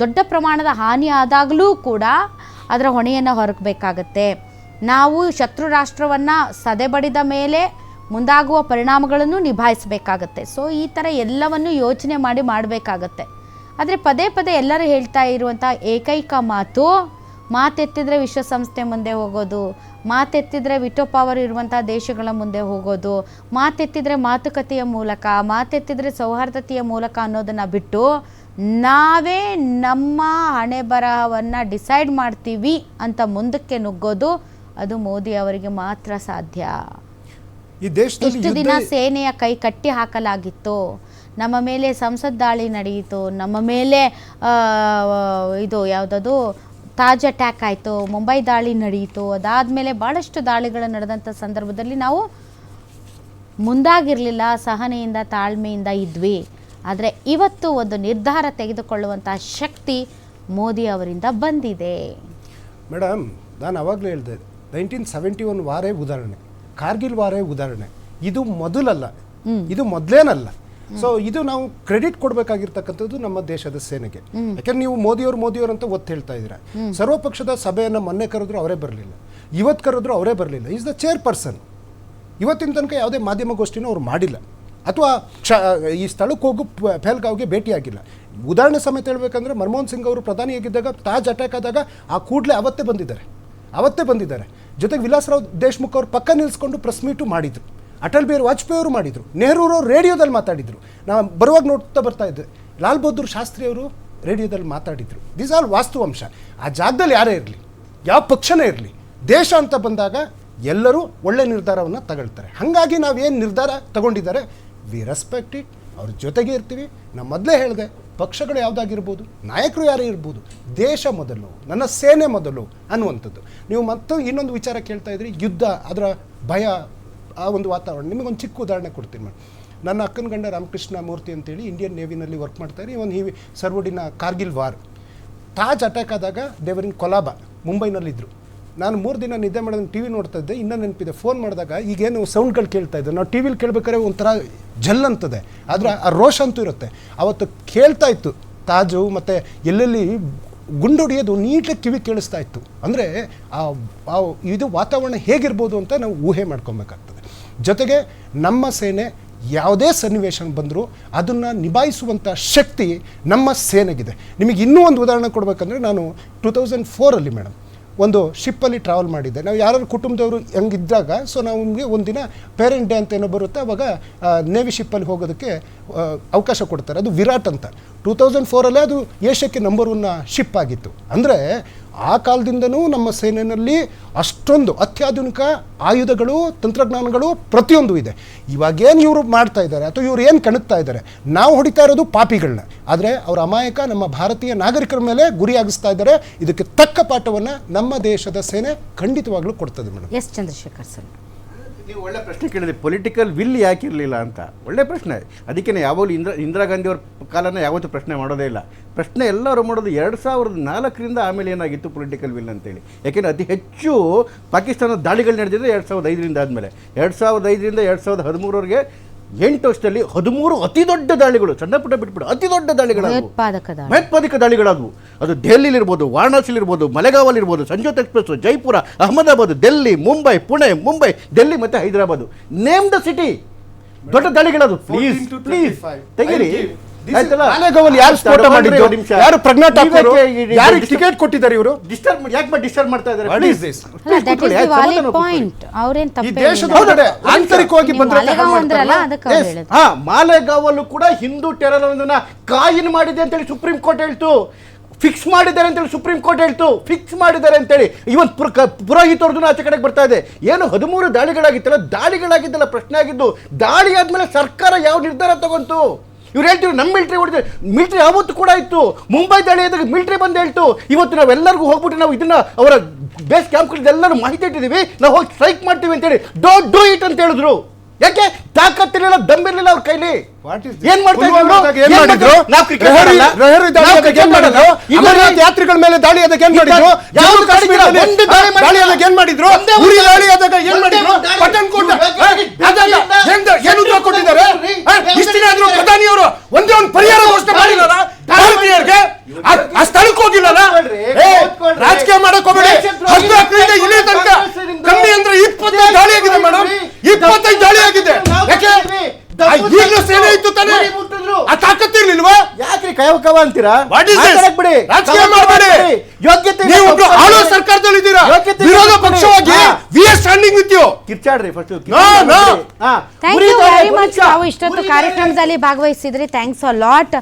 ದೊಡ್ಡ ಪ್ರಮಾಣದ ಹಾನಿ ಆದಾಗಲೂ ಕೂಡ ಅದರ ಹೊಣೆಯನ್ನು ಹೊರಕಬೇಕಾಗತ್ತೆ ನಾವು ಶತ್ರು ರಾಷ್ಟ್ರವನ್ನು ಸದೆಬಡಿದ ಮೇಲೆ ಮುಂದಾಗುವ ಪರಿಣಾಮಗಳನ್ನು ನಿಭಾಯಿಸಬೇಕಾಗತ್ತೆ. ಸೊ ಈ ಥರ ಎಲ್ಲವನ್ನು ಯೋಚನೆ ಮಾಡಿ ಮಾಡಬೇಕಾಗತ್ತೆ. ಆದರೆ ಪದೇ ಪದೇ ಎಲ್ಲರೂ ಹೇಳ್ತಾ ಇರುವಂಥ ಏಕೈಕ ಮಾತು ಮಾತೆತ್ತಿದ್ರೆ ವಿಶ್ವಸಂಸ್ಥೆ ಮುಂದೆ ಹೋಗೋದು ಮಾತೆತ್ತಿದ್ರೆ ವಿಟೋ ಪವರ್ ಇರುವಂತಹ ದೇಶಗಳ ಮುಂದೆ ಹೋಗೋದು ಮಾತೆತ್ತಿದ್ರೆ ಮಾತುಕತೆಯ ಮೂಲಕ ಮಾತೆತ್ತಿದ್ರೆ ಸೌಹಾರ್ದತೆಯ ಮೂಲಕ ಅನ್ನೋದನ್ನ ಬಿಟ್ಟು ನಾವೇ ನಮ್ಮ ಹಣೆ ಬರಹವನ್ನು ಡಿಸೈಡ್ ಮಾಡ್ತೀವಿ ಅಂತ ಮುಂದಕ್ಕೆ ನುಗ್ಗೋದು ಅದು ಮೋದಿ ಅವರಿಗೆ ಮಾತ್ರ ಸಾಧ್ಯ. ಇಷ್ಟು ದಿನ ಸೇನೆಯ ಕೈ ಕಟ್ಟಿ ಹಾಕಲಾಗಿತ್ತು. ನಮ್ಮ ಮೇಲೆ ಸಂಸತ್ ದಾಳಿ ನಡೆಯಿತು ನಮ್ಮ ಮೇಲೆ ಇದು ಯಾವುದದು? ತಾಜ್ ಅಟ್ಯಾಕ್ ಆಯಿತು ಮುಂಬೈ ದಾಳಿ ನಡೆಯಿತು ಅದಾದಮೇಲೆ ಭಾಳಷ್ಟು ದಾಳಿಗಳು ನಡೆದಂಥ ಸಂದರ್ಭದಲ್ಲಿ ನಾವು ಮುಂದಾಗಿರಲಿಲ್ಲ ಸಹನೆಯಿಂದ ತಾಳ್ಮೆಯಿಂದ ಇದ್ವಿ. ಆದರೆ ಇವತ್ತು ಒಂದು ನಿರ್ಧಾರ ತೆಗೆದುಕೊಳ್ಳುವಂಥ ಶಕ್ತಿ ಮೋದಿ ಅವರಿಂದ ಬಂದಿದೆ. ಮೇಡಮ್ ನಾನು ಅವಾಗಲೇ ಹೇಳಿದೆ ನೈನ್ಟೀನ್ ಸೆವೆಂಟಿ ಒನ್ ವಾರೇ ಉದಾಹರಣೆ ಕಾರ್ಗಿಲ್ ವಾರೇ ಉದಾಹರಣೆ. ಇದು ಮೊದಲಲ್ಲ. ಇದು ಮೊದಲೇನಲ್ಲ. ಸೊ ಇದು ನಾವು ಕ್ರೆಡಿಟ್ ಕೊಡಬೇಕಾಗಿರ್ತಕ್ಕಂಥದ್ದು ನಮ್ಮ ದೇಶದ ಸೇನೆಗೆ. ಯಾಕಂದ್ರೆ ನೀವು ಮೋದಿಯವರು ಮೋದಿಯವರು ಅಂತ ಒತ್ತು ಹೇಳ್ತಾ ಇದ್ದೀರಾ. ಸರ್ವಪಕ್ಷದ ಸಭೆಯನ್ನು ಮೊನ್ನೆ ಕರೆದ್ರು ಅವರೇ ಬರಲಿಲ್ಲ. ಇವತ್ತು ಕರೆದ್ರು ಅವರೇ ಬರಲಿಲ್ಲ. ಈಸ್ ದ ಚೇರ್ ಪರ್ಸನ್ ಇವತ್ತಿನ ತನಕ ಯಾವುದೇ ಮಾಧ್ಯಮಗೋಷ್ಠಿನೂ ಅವ್ರು ಮಾಡಿಲ್ಲ. ಅಥವಾ ಕ್ಷ ಈ ಸ್ಥಳಕ್ಕೆ ಹೋಗು ಪಹಲ್ಗಾವ್ಗೆ ಭೇಟಿಯಾಗಿಲ್ಲ ಉದಾಹರಣೆ ಸಮೇತ ಹೇಳ್ಬೇಕಂದ್ರೆ ಮನಮೋಹನ್ ಸಿಂಗ್ ಅವರು ಪ್ರಧಾನಿಯಾಗಿದ್ದಾಗ ತಾಜ್ ಅಟ್ಯಾಕ್ ಆದಾಗ ಆ ಕೂಡಲೇ ಅವತ್ತೇ ಬಂದಿದ್ದಾರೆ. ಅವತ್ತೇ ಬಂದಿದ್ದಾರೆ. ಜೊತೆಗೆ ವಿಲಾಸರಾವ್ ದೇಶ್ಮುಖ್ ಅವರು ಪಕ್ಕ ನಿಲ್ಲಿಸ್ಕೊಂಡು ಪ್ರೆಸ್ ಮೀಟು ಮಾಡಿದರು. ಅಟಲ್ ಬಿಹಾರಿ ವಾಜಪೇಯಿ ಅವರು ಮಾಡಿದರು. ಅವರು ರೇಡಿಯೋದಲ್ಲಿ ಮಾತಾಡಿದರು. ನಾವು ಬರುವಾಗ ನೋಡ್ತಾ ಬರ್ತಾ ಇದ್ದೆ. ಲಾಲ್ ಬಹದ್ದೂರ್ ಶಾಸ್ತ್ರಿ ಅವರು ರೇಡಿಯೋದಲ್ಲಿ ಮಾತಾಡಿದರು. ದೀಸ್ ಆಲ್ ವಾಸ್ತವಾಂಶ. ಆ ಜಾಗದಲ್ಲಿ ಯಾರೇ ಇರಲಿ, ಯಾವ ಪಕ್ಷನೇ ಇರಲಿ, ದೇಶ ಅಂತ ಬಂದಾಗ ಎಲ್ಲರೂ ಒಳ್ಳೆ ನಿರ್ಧಾರವನ್ನು ತಗೊಳ್ತಾರೆ. ಹಾಗಾಗಿ ನಾವೇನು ನಿರ್ಧಾರ ತಗೊಂಡಿದ್ದಾರೆ? ವಿ ರೆಸ್ಪೆಕ್ಟ್ ಇಟ್ ಅವ್ರ ಜೊತೆಗೆ ಇರ್ತೀವಿ. ನಾನು ಮೊದಲೇ ಹೇಳಿದೆ, ಪಕ್ಷಗಳು ಯಾವುದಾಗಿರ್ಬೋದು, ನಾಯಕರು ಯಾರೇ ಇರ್ಬೋದು, ದೇಶ ಮೊದಲು, ನನ್ನ ಸೇನೆ ಮೊದಲು ಅನ್ನುವಂಥದ್ದು. ನೀವು ಮತ್ತು ಇನ್ನೊಂದು ವಿಚಾರ ಕೇಳ್ತಾ ಇದ್ರಿ, ಯುದ್ಧ, ಅದರ ಭಯ ಆ ಒಂದು ವಾತಾವರಣ. ನಿಮಗೊಂದು ಚಿಕ್ಕ ಉದಾಹರಣೆ ಕೊಡ್ತೀನಿ ಮೇಡಮ್. ನನ್ನ ಅಕ್ಕನ ಗಂಡ ರಾಮಕೃಷ್ಣ ಮೂರ್ತಿ ಅಂತೇಳಿ ಇಂಡಿಯನ್ ನೇವಿನಲ್ಲಿ ವರ್ಕ್ ಮಾಡ್ತಾರೆ ಒಂದು ಈ ಸರ್ವಡಿನ ಕಾರ್ಗಿಲ್ ವಾರ್. ತಾಜ್ ಅಟ್ಯಾಕ್ ಆದಾಗ ದೇವರಿನ ಕೊಲಾಬ ಮುಂಬೈನಲ್ಲಿದ್ದರು ನಾನು ಮೂರು ದಿನ ನಿದ್ದೆ ಮಾಡೋದು ಟಿ ವಿ ನೋಡ್ತಾ ಇದ್ದೆ. ಇನ್ನೂ ನೆನಪಿದೆ. ಫೋನ್ ಮಾಡಿದಾಗ ಈಗೇನು ಸೌಂಡ್ಗಳು ಕೇಳ್ತಾ ಇದ್ದೆ. ನಾವು ಟಿ ವಿಲಿ ಕೇಳಬೇಕಾದ್ರೆ ಒಂಥರ ಜಲ್ ಅಂತದೆ. ಆದರೆ ಆ ರೋಷ ಅಂತೂ ಇರುತ್ತೆ. ಅವತ್ತು ಕೇಳ್ತಾ ಇತ್ತು. ತಾಜು ಮತ್ತು ಎಲ್ಲೆಲ್ಲಿ ಗುಂಡೊಡಿಯೋದು ನೀಟಾಗಿ ಕಿವಿ ಕೇಳಿಸ್ತಾ ಇತ್ತು. ಅಂದರೆ ಆ ಇದು ವಾತಾವರಣ ಹೇಗಿರ್ಬೋದು ಅಂತ ನಾವು ಊಹೆ ಮಾಡ್ಕೊಬೇಕಾಗ್ತದೆ. ಜೊತೆಗೆ ನಮ್ಮ ಸೇನೆ ಯಾವುದೇ ಸನ್ನಿವೇಶ ಬಂದರೂ ಅದನ್ನು ನಿಭಾಯಿಸುವಂಥ ಶಕ್ತಿ ನಮ್ಮ ಸೇನೆಗಿದೆ. ನಿಮಗೆ ಇನ್ನೂ ಒಂದು ಉದಾಹರಣೆ ಕೊಡಬೇಕಂದ್ರೆ ನಾನು ಟೂ ತೌಸಂಡ್ ಫೋರಲ್ಲಿ ಮೇಡಮ್, ಒಂದು ಶಿಪ್ಪಲ್ಲಿ ಟ್ರಾವೆಲ್ ಮಾಡಿದ್ದೆ. ನಾವು ಯಾರು ಕುಟುಂಬದವರು ಹೆಂಗಿದ್ದಾಗ ಸೊ ನಾವು ನಮಗೆ ಒಂದಿನ ಪೇರೆಂಟ್ ಡೇ ಅಂತ ಏನೋ ಬರುತ್ತೆ, ಅವಾಗ ನೇವಿ ಶಿಪ್ಪಲ್ಲಿ ಹೋಗೋದಕ್ಕೆ ಅವಕಾಶ ಕೊಡ್ತಾರೆ. ಅದು ವಿರಾಟ್ ಅಂತ. ಟೂ ತೌಸಂಡ್ ಫೋರಲ್ಲೇ ಅದು ಏಷ್ಯಾಕ್ಕೆ ನಂಬರ್ ಒನ್ನ ಶಿಪ್ ಆಗಿತ್ತು. ಅಂದರೆ ಆ ಕಾಲದಿಂದನೂ ನಮ್ಮ ಸೇನೆಯಲ್ಲಿ ಅಷ್ಟೊಂದು ಅತ್ಯಾಧುನಿಕ ಆಯುಧಗಳು, ತಂತ್ರಜ್ಞಾನಗಳು ಪ್ರತಿಯೊಂದು ಇದೆ. ಇವಾಗೇನು ಇವರು ಮಾಡ್ತಾ ಇದ್ದಾರೆ ಅಥವಾ ಇವ್ರು ಏನು ಕಣುತ್ತಾ ಇದ್ದಾರೆ, ನಾವು ಹೊಡಿತಾ ಇರೋದು ಪಾಪಿಗಳನ್ನ ಆದರೆ ಅವರ ಅಮಾಯಕ ನಮ್ಮ ಭಾರತೀಯ ನಾಗರಿಕರ ಮೇಲೆ ಗುರಿಯಾಗಿಸ್ತಾ ಇದ್ದಾರೆ. ಇದಕ್ಕೆ ತಕ್ಕ ಪಾಠವನ್ನು ನಮ್ಮ ದೇಶದ ಸೇನೆ ಖಂಡಿತವಾಗ್ಲೂ ಕೊಡ್ತದೆ ಮೇಡಮ್. S Chandrashekhar sir. ನೀವು ಒಳ್ಳೆ ಪ್ರಶ್ನೆ ಕೇಳಿದೆ ಪೊಲಿಟಿಕಲ್ ವಿಲ್ ಯಾಕೆ ಇರಲಿಲ್ಲ ಅಂತ? ಒಳ್ಳೆ ಪ್ರಶ್ನೆ. ಅದಕ್ಕೆ ಯಾವಾಗಲೂ ಇಂದ್ರ ಇಂದಿರಾ ಗಾಂಧಿಯವ್ರ ಕಾಲನ ಯಾವತ್ತೂ ಪ್ರಶ್ನೆ ಮಾಡೋದೇ ಇಲ್ಲ. ಪ್ರಶ್ನೆ ಎಲ್ಲರೂ ಮಾಡೋದು ಎರಡು ಸಾವಿರದ ನಾಲ್ಕರಿಂದ ಆಮೇಲೆ ಏನಾಗಿತ್ತು ಪೊಲಿಟಿಕಲ್ ವಿಲ್ ಅಂತೇಳಿ. ಯಾಕೆಂದರೆ ಅತಿ ಹೆಚ್ಚು ಪಾಕಿಸ್ತಾನದ ದಾಳಿಗಳು ನಡೆದಿದ್ದರೆ ಎರಡು ಸಾವಿರದ ಐದರಿಂದ ಆದಮೇಲೆ. ಎರಡು ಸಾವಿರದ ಐದರಿಂದ ಎರಡು ಸಾವಿರದ ಹದಿಮೂರವರೆಗೆ ಎಂಟು ವರ್ಷದಲ್ಲಿ ಹದಿಮೂರು ಅತಿ ದೊಡ್ಡ ದಾಳಿಗಳು ಸಣ್ಣ ಪುಟ್ಟ ಬಿಟ್ಬಿಟ್ಟು ಅತಿ ದೊಡ್ಡ ದಾಳಿಗಳು ಭಯೋತ್ಪಾದಕ ಅದು ದೆಹಲಿಲಿ ದಾಳಿಗಳಾದವು. ಅದು ದೆಹಲಿಲಿರ್ಬೋದು ವಾರಣಾಸಿಲಿರ್ಬೋದು ಮಲೆಗಾವಲಿರ್ಬೋದು ಸಂಜೋತ್ ಎಕ್ಸ್ಪ್ರೆಸ್ ಜೈಪುರ ಅಹಮದಾಬಾದ್ ಡೆಲ್ಲಿ ಮುಂಬೈ ಪುಣೆ ಮುಂಬೈ ಡೆಲ್ಲಿ ಮತ್ತೆ ಹೈದರಾಬಾದ್. ನೇಮ್ ದ ಸಿಟಿ ದೊಡ್ಡ ದಾಳಿಗಳದು ಪ್ಲೀಸ್ 14 ಪ್ಲೀಸ್ 25. ತೆಗಿರಿ. ಆಯ್ತಲ್ಲ? ಮಾಲೆಗಾವಲ್ಲಿ ಯಾರು ಸ್ಫೋಟ ತಡವಂದ್ರೆ ನಿಮಿಷ. ಯಾರು ಪ್ರಜ್ಞಾ ಠಾಕೂರ್ ಯಾರಿಗೆ ಟಿಕೆಟ್ ಕೊಟ್ಟಿದ್ದಾರೆ ಇವರು? ಡಿಸ್ಟರ್ಬ್ ಯಾಕೆ ಡಿಸ್ಟರ್ಬ್ ಮಾಡ್ತಾ ಇದ್ದಾರೆ? ಇಸ್ ದಿ ವಾಲಿಡ್ ಪಾಯಿಂಟ್ ಅವ್ರೇನ್ ಈ ದೇಶದ ಆಂತರಿಕವಾಗಿ ನೀವು ಭದ್ರತೆ ಹಾಳು ಅಂದ್ರಲ್ಲ ಅದಕ್ಕೆ ಅವ್ರು Yes. ಹೇಳಿದ್ರು ಹಾ ಮಾಲೆಗಾವಲ್ಲೂ ಕೂಡ ಹಿಂದೂ ಟೆರರ್ ಒಂದನ್ನ ಕಾಯಿನ್ ಮಾಡಿದೆ ಅಂತೇಳಿ ಸುಪ್ರೀಂ ಕೋರ್ಟ್ ಹೇಳ್ತು. ಫಿಕ್ಸ್ ಮಾಡಿದ್ದಾರೆ ಅಂತೇಳಿ ಸುಪ್ರೀಂ ಕೋರ್ಟ್ ಹೇಳ್ತು. ಫಿಕ್ಸ್ ಮಾಡಿದ್ದಾರೆ ಅಂತೇಳಿ. ಇವನ್ ಪುರ ಪುರೋಹಿತವ್ರದ್ದು ಆಚೆ ಕಡೆಗೆ ಬರ್ತಾ ಇದೆ. ಏನು ಹದಿಮೂರು ದಾಳಿಗಳಾಗಿತ್ತಲ್ಲ? ದಾಳಿಗಳಾಗಿದ್ದಲ್ಲ ಪ್ರಶ್ನೆ ಆಗಿದ್ದು. ದಾಳಿ ಆದ್ಮೇಲೆ ಸರ್ಕಾರ ಯಾವ ನಿರ್ಧಾರ ತಗೊಂತು? ಇವ್ರು ಹೇಳ್ತೀವಿ ನಮ್ಮ ಮಿಲ್ಟ್ರಿ ಹೊಡೆದ್ರೆ ಮಿಲ್ಟ್ರಿ ಯಾವತ್ತು ಕೂಡ ಇತ್ತು. ಮುಂಬೈ ದಾಳಿ ಆದಾಗ ಮಿಲ್ಟ್ರಿ ಬಂದು ಹೇಳ್ತು, ಇವತ್ತು ನಾವೆಲ್ಲರಿಗೂ ಹೋಗ್ಬಿಟ್ಟು ನಾವು ಇದನ್ನ ಅವರ ಬೇಸ್ ಕ್ಯಾಂಪ್ ಎಲ್ಲರೂ ಮಾಹಿತಿ ಇಟ್ಟಿದ್ದೀವಿ. ನಾವು ಹೋಗಿ ಸ್ಟ್ರೈಕ್ ಮಾಡ್ತೀವಿ ಅಂತೇಳಿ. ಡೋಂಟ್ ಡೂ ಇಟ್ ಅಂತ ಹೇಳಿದ್ರು. ಯಾಕೆ? ತಾಕತ್ತಿರಲಿಲ್ಲ ದಮ್ಮಿರ್ಲಿಲ್ಲ ಅವ್ರ ಕೈಲಿ? ಏನ್ ಮಾಡ್ತಾ ಏನ್ ಏನ್ ಮಾಡಿದ್ರು? ಮಾಡಿದ್ರು? ನಾವು ಕ್ರಿಕೆಟ್ ರೆಹರಿ- ಆಡಲ್ಲ? ರೆಹರಿ ದಾಳಿ ಏನ್ ಮಾಡಿದ್ರು? ಆಡಲ್ಲ? ಯಾತ್ರಿಗಳ ಮೇಲೆ ದಾಳಿ ಅದಕ್ಕೆ ಏನ್ ಮಾಡಿದ್ರು? ದಾಳಿ ಆದಾಗ ಏನ್ ಮಾಡಿದ್ರು? ಉರಿ ದಾಳಿ. ಅದಕ್ಕೆ ಆದಾಗ ಏನ್ ಮಾಡಿದ್ರು? ಇವ್ರು ಅದಲ್ಲ. ಏನ್ ಉತ್ತರ ಕೊಟ್ಟಿದ್ದಾರೆ? ಆ, ಇಷ್ಟು ದಿನ ಆದ್ರೂ ಪ್ರಧಾನಿಯವರು ಒಂದೇ ಒಂದು ಪರಿಹಾರ ಘೋಷಣೆ ಮಾಡಿಲ್ಲ ಭಾರತೀಯರಿಗೆ ಆ- ಸ್ಥಳಕ್ಕೆ ಹೋಗಿಲ್ಲಲ್ಲ? ರಾಜಕೀಯ ಮಾಡಕ್ ಹೋಗ್ಬೇಡಿ. ಹದಿನಾಲ್ಕರಿಂದ ಇಲ್ಲಿ ತನಕ ಕಮ್ಮಿ ಅಂದ್ರೆ ಇಪ್ಪತ್ತೈದು ದಾಳಿ ಆಗಿದೆ ಮೇಡಮ್. ಇಪ್ಪತ್ತೈದು ದಾಳಿ ಆಗಿದೆ. ಈಗಲೂ ಸೇನೆ ಇತ್ತು ತಾನೇ? ಆ ಯಾಕ್ರಿ ಕಯವ ಕವ ಅಂತೀರಾ? What is this? ಬಿಡಿ. ರಾಜಕೀಯ ಕವ ಕವ ಮಾಡ್ಬೇಡಿ. ಬಿಡಿ. ಯೋಗ್ಯತೆ ನೀವು ಒಬ್ರು ತಪ್ಪು ಸರ್ಕಾರದಲ್ಲಿ ಇದ್ದೀರಾ ವಿರೋಧ ಪಕ್ಷವಾಗಿ we are standing with you ಕಿರ್ಚಾಡ್ರಿ first No, no. Thank you very much ತಾವು ಇಷ್ಟೊತ್ತು ಕಾರ್ಯಕ್ರಮದಲ್ಲಿ ಭಾಗವಹಿಸಿದ್ರಿ. ಥ್ಯಾಂಕ್ಸ್ ಅ ಲಾಟ್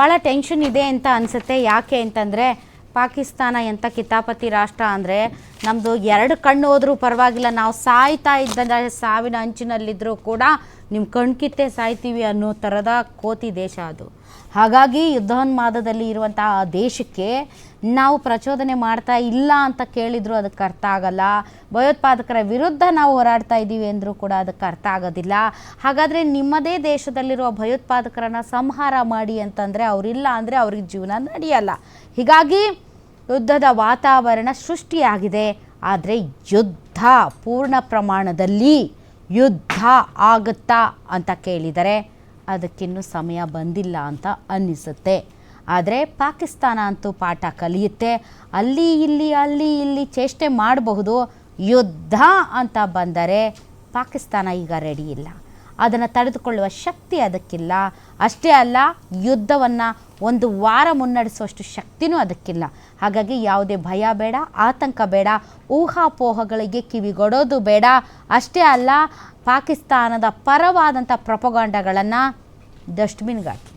ಬಹಳ ಟೆನ್ಷನ್ ಇದೆ ಅಂತ ಅನ್ಸುತ್ತೆ. ಯಾಕೆ ಅಂತಂದರೆ ಪಾಕಿಸ್ತಾನ ಎಂಥ ಕಿತಾಪತಿ ರಾಷ್ಟ್ರ ಅಂದರೆ ನಮ್ಮದು ಎರಡು ಕಣ್ಣು ಹೋದರೂ ಪರವಾಗಿಲ್ಲ. ನಾವು ಸಾಯ್ತಾ ಇದ್ದಂಥ ಸಾವಿನ ಅಂಚಿನಲ್ಲಿದ್ದರೂ ಕೂಡ ನಿಮ್ಮ ಕಣ್ಕಿತ್ತೆ ಸಾಯ್ತೀವಿ ಅನ್ನೋ ಥರದ ಕೋತಿ ದೇಶ ಅದು. ಹಾಗಾಗಿ ಯುದ್ಧೋನ್ಮಾದದಲ್ಲಿ ಇರುವಂತಹ ಆ ದೇಶಕ್ಕೆ ನಾವು ಪ್ರಚೋದನೆ ಮಾಡ್ತಾ ಇಲ್ಲ ಅಂತ ಕೇಳಿದ್ರು ಅದಕ್ಕೆ ಅರ್ಥ ಆಗಲ್ಲ. ಭಯೋತ್ಪಾದಕರ ವಿರುದ್ಧ ನಾವು ಹೋರಾಡ್ತಾ ಇದ್ದೀವಿ ಅಂದರೂ ಕೂಡ ಅದಕ್ಕೆ ಅರ್ಥ ಆಗೋದಿಲ್ಲ. ಹಾಗಾದರೆ ನಿಮ್ಮದೇ ದೇಶದಲ್ಲಿರುವ ಭಯೋತ್ಪಾದಕರನ್ನು ಸಂಹಾರ ಮಾಡಿ ಅಂತಂದರೆ ಅವರಿಲ್ಲ ಅಂದರೆ ಅವ್ರಿಗೆ ಜೀವನ ನಡೆಯಲ್ಲ. ಹೀಗಾಗಿ ಯುದ್ಧದ ವಾತಾವರಣ ಸೃಷ್ಟಿಯಾಗಿದೆ. ಆದರೆ ಯುದ್ಧ ಪೂರ್ಣ ಪ್ರಮಾಣದಲ್ಲಿ ಯುದ್ಧ ಆಗುತ್ತಾ ಅಂತ ಕೇಳಿದರೆ ಅದಕ್ಕಿನ್ನೂ ಸಮಯ ಬಂದಿಲ್ಲ ಅಂತ ಅನ್ನಿಸುತ್ತೆ. ಆದರೆ ಪಾಕಿಸ್ತಾನ ಅಂತೂ ಪಾಠ ಕಲಿಯುತ್ತೆ. ಅಲ್ಲಿ ಇಲ್ಲಿ ಅಲ್ಲಿ ಇಲ್ಲಿ ಚೇಷ್ಟೆ ಮಾಡಬಹುದು. ಯುದ್ಧ ಅಂತ ಬಂದರೆ ಪಾಕಿಸ್ತಾನ ಈಗ ರೆಡಿ ಇಲ್ಲ. ಅದನ್ನು ತಡೆದುಕೊಳ್ಳುವ ಶಕ್ತಿ ಅದಕ್ಕಿಲ್ಲ. ಅಷ್ಟೇ ಅಲ್ಲ, ಯುದ್ಧವನ್ನು ಒಂದು ವಾರ ಮುನ್ನಡೆಸುವಷ್ಟು ಶಕ್ತಿನೂ ಅದಕ್ಕಿಲ್ಲ. ಹಾಗಾಗಿ ಯಾವುದೇ ಭಯ ಬೇಡ, ಆತಂಕ ಬೇಡ, ಊಹಾಪೋಹಗಳಿಗೆ ಕಿವಿಗೊಡೋದು ಬೇಡ. ಅಷ್ಟೇ ಅಲ್ಲ, ಪಾಕಿಸ್ತಾನದ ಪರವಾದಂಥ ಪ್ರಪಗಾಂಡಗಳನ್ನು ಡಸ್ಟ್ಬಿನ್ಗೆ ಹಾಕಿ